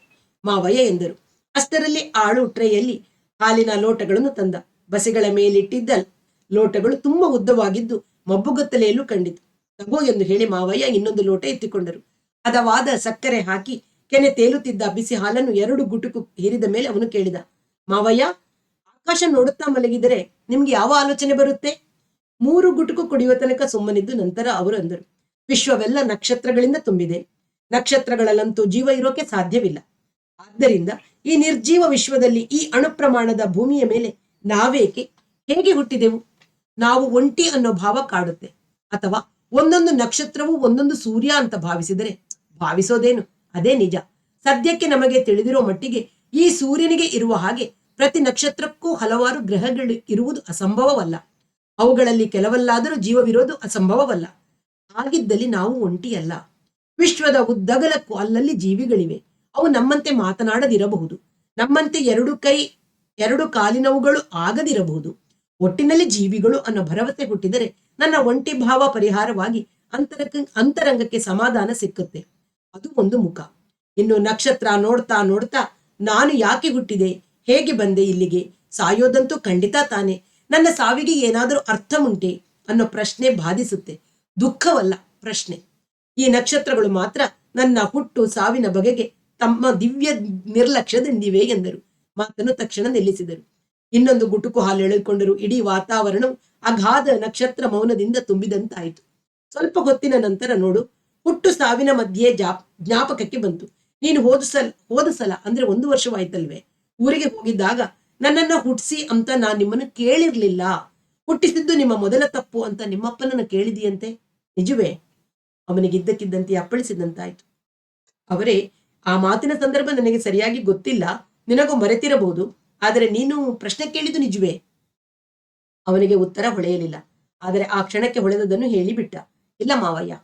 ಮಾವಯ್ಯ ಎಂದರು. ಅಷ್ಟರಲ್ಲಿ ಆಳು ಟ್ರೇಯಲ್ಲಿ ಹಾಲಿನ ಲೋಟಗಳನ್ನು ತಂದ. ಬಸೆಗಳ ಮೇಲಿಟ್ಟಿದ್ದ ಲೋಟಗಳು ತುಂಬಾ ಉದ್ದವಾಗಿದ್ದು ಮಬ್ಬುಗತ್ತಲೆಯಲ್ಲೂ ಕಂಡಿತು. ತಗೋ ಎಂದು ಹೇಳಿ ಮಾವಯ್ಯ ಇನ್ನೊಂದು ಲೋಟ ಎತ್ತಿಕೊಂಡರು. ಹದವಾದ ಸಕ್ಕರೆ ಹಾಕಿ ಕೆನೆ ತೇಲುತ್ತಿದ್ದ ಬಿಸಿ ಹಾಲನ್ನು ಎರಡು ಗುಟುಕು ಹೀರಿದ ಮೇಲೆ ಅವನು ಕೇಳಿದ, ಮಾವಯ್ಯ, ಆಕಾಶ ನೋಡುತ್ತಾ ಮಲಗಿದರೆ ನಿಮ್ಗೆ ಯಾವ ಆಲೋಚನೆ ಬರುತ್ತೆ? ಮೂರು ಗುಟುಕು ಕುಡಿಯುವ ತನಕ ಸುಮ್ಮನಿದ್ದು ನಂತರ ಅವರು ಅಂದರು, ವಿಶ್ವವೆಲ್ಲ ನಕ್ಷತ್ರಗಳಿಂದ ತುಂಬಿದೆ. ನಕ್ಷತ್ರಗಳಲ್ಲಂತೂ ಜೀವ ಇರೋಕೆ ಸಾಧ್ಯವಿಲ್ಲ. ಆದ್ದರಿಂದ ಈ ನಿರ್ಜೀವ ವಿಶ್ವದಲ್ಲಿ ಈ ಅಣು ಪ್ರಮಾಣದ ಭೂಮಿಯ ಮೇಲೆ ನಾವೇಕೆ ಹೇಗೆ ಹುಟ್ಟಿದೆವು? ನಾವು ಒಂಟಿ ಅನ್ನೋ ಭಾವ ಕಾಡುತ್ತೆ. ಅಥವಾ ಒಂದೊಂದು ನಕ್ಷತ್ರವು ಒಂದೊಂದು ಸೂರ್ಯ ಅಂತ ಭಾವಿಸಿದರೆ ಭಾವಿಸೋದೇನು? ಅದೇ ನಿಜ. ಸದ್ಯಕ್ಕೆ ನಮಗೆ ತಿಳಿದಿರೋ ಮಟ್ಟಿಗೆ ಈ ಸೂರ್ಯನಿಗೆ ಇರುವ ಹಾಗೆ ಪ್ರತಿ ನಕ್ಷತ್ರಕ್ಕೂ ಹಲವಾರು ಗ್ರಹಗಳು ಇರುವುದು ಅಸಂಭವವಲ್ಲ. ಅವುಗಳಲ್ಲಿ ಕೆಲವಲ್ಲಾದರೂ ಜೀವವಿರೋದು ಅಸಂಭವವಲ್ಲ. ಹಾಗಿದ್ದಲ್ಲಿ ನಾವು ಒಂಟಿಯಲ್ಲ. ವಿಶ್ವದ ಉದ್ದಗಲಕ್ಕೂ ಅಲ್ಲಲ್ಲಿ ಜೀವಿಗಳಿವೆ. ಅವು ನಮ್ಮಂತೆ ಮಾತನಾಡದಿರಬಹುದು. ನಮ್ಮಂತೆ ಎರಡು ಕೈ, ಎರಡು ಕಾಲಿನವುಗಳು ಆಗದಿರಬಹುದು. ಒಟ್ಟಿನಲ್ಲಿ ಜೀವಿಗಳು ಅನ್ನೋ ಭರವಸೆ ಹುಟ್ಟಿದರೆ ನನ್ನ ಒಂಟಿ ಭಾವ ಪರಿಹಾರವಾಗಿ ಅಂತರ ಅಂತರಂಗಕ್ಕೆ ಸಮಾಧಾನ ಸಿಕ್ಕುತ್ತೆ. ಅದು ಒಂದು ಮುಖ. ಇನ್ನು ನಕ್ಷತ್ರ ನೋಡ್ತಾ ನೋಡ್ತಾ ನಾನು ಯಾಕೆ ಹುಟ್ಟಿದೆ, ಹೇಗೆ ಬಂದೆ ಇಲ್ಲಿಗೆ? ಸಾಯೋದಂತೂ ಖಂಡಿತ ತಾನೆ. ನನ್ನ ಸಾವಿಗೆ ಏನಾದರೂ ಅರ್ಥವುಂಟೆ ಅನ್ನೋ ಪ್ರಶ್ನೆ ಬಾಧಿಸುತ್ತೆ. ದುಃಖವಲ್ಲ ಪ್ರಶ್ನೆ. ಈ ನಕ್ಷತ್ರಗಳು ಮಾತ್ರ ನನ್ನ ಹುಟ್ಟು ಸಾವಿನ ಬಗೆಗೆ ತಮ್ಮ ದಿವ್ಯ ನಿರ್ಲಕ್ಷ್ಯದಿಂದಿವೆ ಎಂದರು. ಮಾತನ್ನು ತಕ್ಷಣ ನಿಲ್ಲಿಸಿದರು. ಇನ್ನೊಂದು ಗುಟುಕು ಹಾಲು ಎಳೆದುಕೊಂಡರು. ಇಡೀ ವಾತಾವರಣವು ಅಗಾಧ ನಕ್ಷತ್ರ ಮೌನದಿಂದ ತುಂಬಿದಂತಾಯಿತು. ಸ್ವಲ್ಪ ಹೊತ್ತಿನ ನಂತರ ನೋಡು, ಹುಟ್ಟು ಸಾವಿನ ಮಧ್ಯೆ ಜ್ಞಾಪಕಕ್ಕೆ ಬಂತು. ನೀನು ಹೋದ ಸಲ ಹೋದ ಸಲ, ಅಂದ್ರೆ ಒಂದು ವರ್ಷವಾಯ್ತಲ್ವೇ? ಊರಿಗೆ ಹೋಗಿದ್ದಾಗ ನನ್ನನ್ನ ಹುಟ್ಟಿಸಿ ಅಂತ ನಾನು ನಿಮ್ಮನ್ನು ಕೇಳಿರ್ಲಿಲ್ಲ. ಹುಟ್ಟಿಸಿದ್ದು ನಿಮ್ಮ ಮೊದಲ ತಪ್ಪು ಅಂತ ನಿಮ್ಮಪ್ಪನನ್ನ ಕೇಳಿದೆಯಂತೆ? ನಿಜವೇ? ಅವನಿಗಿದ್ದಕ್ಕಿದ್ದಂತೆ ಅಪ್ಪಳಿಸಿದಂತಾಯ್ತು. ಅವರೇ ಆ ಮಾತಿನ ಸಂದರ್ಭ ನನಗೆ ಸರಿಯಾಗಿ ಗೊತ್ತಿಲ್ಲ. ನಿನಗೂ ಮರೆತಿರಬಹುದು. ಆದರೆ ನೀನು ಪ್ರಶ್ನೆ ಕೇಳಿದ್ದು ನಿಜವೇ? ಅವನಿಗೆ ಉತ್ತರ ಹೊಳೆಯಲಿಲ್ಲ. ಆದರೆ ಆ ಕ್ಷಣಕ್ಕೆ ಹೊಳೆದದನ್ನು ಹೇಳಿಬಿಟ್ಟ. ಇಲ್ಲ ಮಾವಯ್ಯ,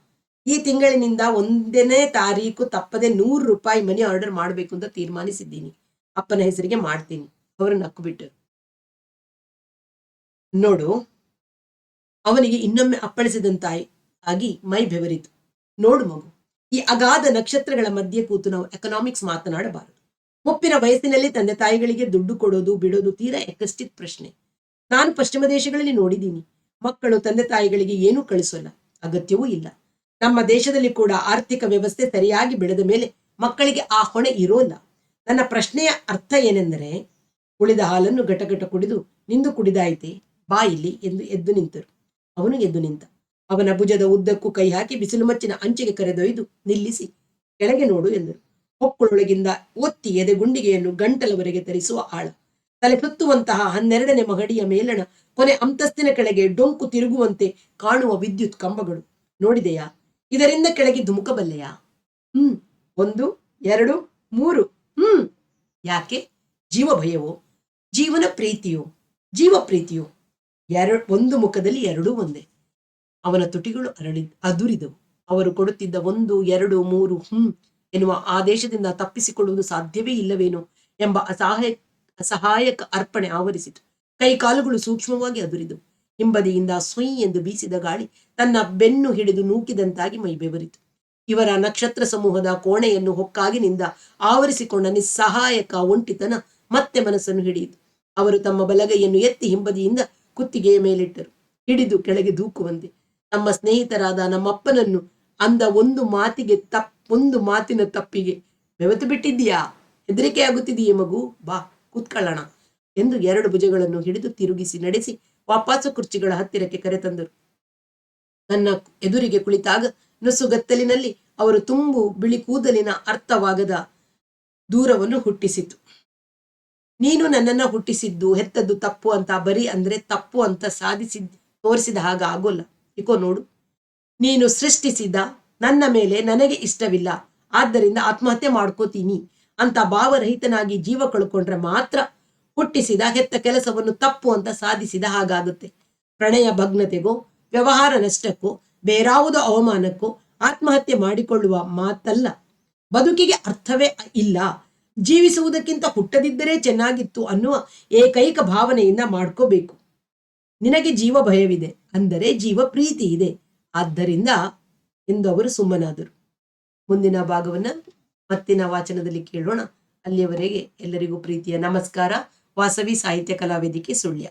ಈ ತಿಂಗಳಿನಿಂದ ಒಂದನೇ ತಾರೀಕು ತಪ್ಪದೆ ನೂರು ರೂಪಾಯಿ ಮನಿ ಆರ್ಡರ್ ಮಾಡಬೇಕು ಅಂತ ತೀರ್ಮಾನಿಸಿದ್ದೀನಿ. ಅಪ್ಪನ ಹೆಸರಿಗೆ ಮಾಡ್ತೀನಿ. ಅವರು ನಕ್ಕು ನೋಡು, ಅವನಿಗೆ ಇನ್ನೊಮ್ಮೆ ಅಪ್ಪಳಿಸಿದಂತಾಯಿ ಆಗಿ ಮೈ ಬೆವರಿತು. ನೋಡು ಮಗು ಈ ಅಗಾಧ ನಕ್ಷತ್ರಗಳ ಮಧ್ಯೆ ಕೂತು ನಾವು ಎಕನಾಮಿಕ್ಸ್ ಮಾತನಾಡಬಾರದು. ಮುಪ್ಪಿನ ವಯಸ್ಸಿನಲ್ಲಿ ತಂದೆ ತಾಯಿಗಳಿಗೆ ದುಡ್ಡು ಕೊಡೋದು, ಬಿಡೋದು ತೀರಾ ಎಕಸ್ಟಿಕ್ ಪ್ರಶ್ನೆ. ನಾನು ಪಶ್ಚಿಮ ದೇಶಗಳಲ್ಲಿ ನೋಡಿದ್ದೀನಿ. ಮಕ್ಕಳು ತಂದೆ ತಾಯಿಗಳಿಗೆ ಏನೂ ಕಳಿಸೋಲ್ಲ. ಅಗತ್ಯವೂ ಇಲ್ಲ. ನಮ್ಮ ದೇಶದಲ್ಲಿ ಕೂಡ ಆರ್ಥಿಕ ವ್ಯವಸ್ಥೆ ಸರಿಯಾಗಿ ಬೆಳೆದ ಮೇಲೆ ಮಕ್ಕಳಿಗೆ ಆ ಹೊಣೆ ಇರೋಲ್ಲ. ನನ್ನ ಪ್ರಶ್ನೆಯ ಅರ್ಥ ಏನೆಂದರೆ, ಉಳಿದ ಹಾಲನ್ನು ಘಟಘಟ ಕುಡಿದು ನಿಂದು ಕುಡಿದಾಯಿತೆ? ಬಾ ಇಲ್ಲಿ ಎಂದು ಎದ್ದು ನಿಂತರು. ಅವನು ಎದ್ದು ನಿಂತ. ಅವನ ಭುಜದ ಉದ್ದಕ್ಕೂ ಕೈ ಹಾಕಿ ಬಿಸಿಲು ಮಚ್ಚಿನ ಅಂಚಿಗೆ ಕರೆದೊಯ್ದು ನಿಲ್ಲಿಸಿ, ಕೆಳಗೆ ನೋಡು ಎಂದರು. ಹೊಕ್ಕಳೊಳಗಿಂದ ಒತ್ತಿ ಎದೆ ಗುಂಡಿಗೆಯನ್ನು ಗಂಟಲವರೆಗೆ ತರಿಸುವ ಆಳ. ತಲೆ ಸುತ್ತುವಂತಹ ಹನ್ನೆರಡನೇ ಮಹಡಿಯ ಮೇಲಣ, ಕೊನೆ ಅಂತಸ್ತಿನ ಕೆಳಗೆ ಡೊಂಕು ತಿರುಗುವಂತೆ ಕಾಣುವ ವಿದ್ಯುತ್ ಕಂಬಗಳು. ನೋಡಿದೆಯಾ? ಇದರಿಂದ ಕೆಳಗೆ ಧುಮುಕಬಲ್ಲೆಯಾ ಹ್ಮ್, ಒಂದು, ಎರಡು, ಮೂರು. ಹ್ಮ್, ಯಾಕೆ? ಜೀವ ಭಯವೋ ಜೀವನ ಪ್ರೀತಿಯೋ ಜೀವ ಪ್ರೀತಿಯೋ ಎರಡು, ಒಂದು ಮುಖದಲ್ಲಿ ಎರಡೂ ಒಂದೇ. ಅವನ ತುಟಿಗಳು ಅರಳಿ ಅದುರಿದವು. ಅವರು ಕೊಡುತ್ತಿದ್ದ ಒಂದು, ಎರಡು, ಮೂರು, ಹ್ಮ್ ಎನ್ನುವ ಆದೇಶದಿಂದ ತಪ್ಪಿಸಿಕೊಳ್ಳುವುದು ಸಾಧ್ಯವೇ ಇಲ್ಲವೇನೋ ಎಂಬ ಅಸಹಾಯ, ಅಸಹಾಯಕ ಅರ್ಪಣೆ ಆವರಿಸಿತು. ಕೈ ಕಾಲುಗಳು ಸೂಕ್ಷ್ಮವಾಗಿ ಅದುರಿದವು. ಹಿಂಬದಿಯಿಂದ ಸ್ವೈ ಎಂದು ಬೀಸಿದ ಗಾಳಿ ತನ್ನ ಬೆನ್ನು ಹಿಡಿದು ನೂಕಿದಂತಾಗಿ ಮೈ ಬೆವರಿತು. ಇವರ ನಕ್ಷತ್ರ ಸಮೂಹದ ಕೋಣೆಯನ್ನು ಹೊಕ್ಕಾಗಿನಿಂದ ಆವರಿಸಿಕೊಂಡ ನಿಸ್ಸಹಾಯಕ ಒಂಟಿತನ ಮತ್ತೆ ಮನಸ್ಸನ್ನು ಹಿಡಿಯಿತು. ಅವರು ತಮ್ಮ ಬಲಗೈಯನ್ನು ಎತ್ತಿ ಹಿಂಬದಿಯಿಂದ ಕುತ್ತಿಗೆಯ ಮೇಲಿಟ್ಟರು. ಹಿಡಿದು ಕೆಳಗೆ ದೂಕುವಂತೆ ನಮ್ಮ ಸ್ನೇಹಿತರಾದ ನಮ್ಮಪ್ಪನನ್ನು ಅಂದ ಒಂದು ಮಾತಿಗೆ ತಪ್, ಒಂದು ಮಾತಿನ ತಪ್ಪಿಗೆ ಬೆವೆತು ಬಿಟ್ಟಿದ್ದೀಯಾ? ಹೆದರಿಕೆ ಆಗುತ್ತಿದೆಯೇ ಮಗು? ಬಾ, ಕೂತ್ಕೊಳ್ಳೋಣ ಎಂದು ಎರಡು ಭುಜಗಳನ್ನು ಹಿಡಿದು ತಿರುಗಿಸಿ ನಡೆಸಿ ವಾಪಾಸು ಕುರ್ಚಿಗಳ ಹತ್ತಿರಕ್ಕೆ ಕರೆತಂದರು. ನನ್ನ ಎದುರಿಗೆ ಕುಳಿತಾಗ ನುಸುಗತ್ತಲಿನಲ್ಲಿ ಅವರು ತುಂಬು ಬಿಳಿ ಕೂದಲಿನ ಅರ್ಥವಾಗದ ದೂರವನ್ನು ಹುಟ್ಟಿಸಿತು. ನೀನು ನನ್ನನ್ನ ಹುಟ್ಟಿಸಿದ್ದು, ಹೆತ್ತದ್ದು ತಪ್ಪು ಅಂತ ಬರೀ ಅಂದ್ರೆ ತಪ್ಪು ಅಂತ ಸಾಧಿಸಿ, ತೋರಿಸಿದ ಹಾಗ ಆಗೋಲ್ಲ. ಇಕೋ ನೋಡು. ನೀನು ಸೃಷ್ಟಿಸಿದ ನನ್ನ ಮೇಲೆ ನನಗೆ ಇಷ್ಟವಿಲ್ಲ. ಆದ್ದರಿಂದ ಆತ್ಮಹತ್ಯೆ ಮಾಡ್ಕೋತೀನಿ. ಅಂತ ಭಾವರಹಿತನಾಗಿ ಜೀವ ಕಳ್ಕೊಂಡ್ರೆ ಮಾತ್ರ ಹುಟ್ಟಿಸಿದ ಹೆತ್ತ ಕೆಲಸವನ್ನು ತಪ್ಪು ಅಂತ ಸಾಧಿಸಿದ ಹಾಗಾಗುತ್ತೆ. ಪ್ರಣಯ ಭಗ್ನತೆಗೋ, ವ್ಯವಹಾರ ನಷ್ಟಕ್ಕೋ, ಬೇರಾವುದೋ ಅವಮಾನಕ್ಕೋ ಆತ್ಮಹತ್ಯೆ ಮಾಡಿಕೊಳ್ಳುವ ಮಾತಲ್ಲ. ಬದುಕಿಗೆ ಅರ್ಥವೇ ಇಲ್ಲ. ಜೀವಿಸುವುದಕ್ಕಿಂತ ಹುಟ್ಟದಿದ್ದರೆ ಚೆನ್ನಾಗಿತ್ತು ಅನ್ನುವ ಏಕೈಕ ಭಾವನೆಯಿಂದ ಮಾಡ್ಕೋಬೇಕು. ನಿನಗೆ ಜೀವ ಭಯವಿದೆ. ಅಂದರೆ ಜೀವ ಪ್ರೀತಿ ಇದೆ. ಆದ್ದರಿಂದ ಎಂದು ಅವರು ಸುಮ್ಮನಾದರು. ಮುಂದಿನ ಭಾಗವನ್ನ ಮತ್ತಿನ ವಾಚನದಲ್ಲಿ ಕೇಳೋಣ. ಅಲ್ಲಿಯವರೆಗೆ ಎಲ್ಲರಿಗೂ ಪ್ರೀತಿಯ ನಮಸ್ಕಾರ. ವಾಸವಿ ಸಾಹಿತ್ಯ ಕಲಾವೇದಿಕೆ ಸುಳ್ಯ.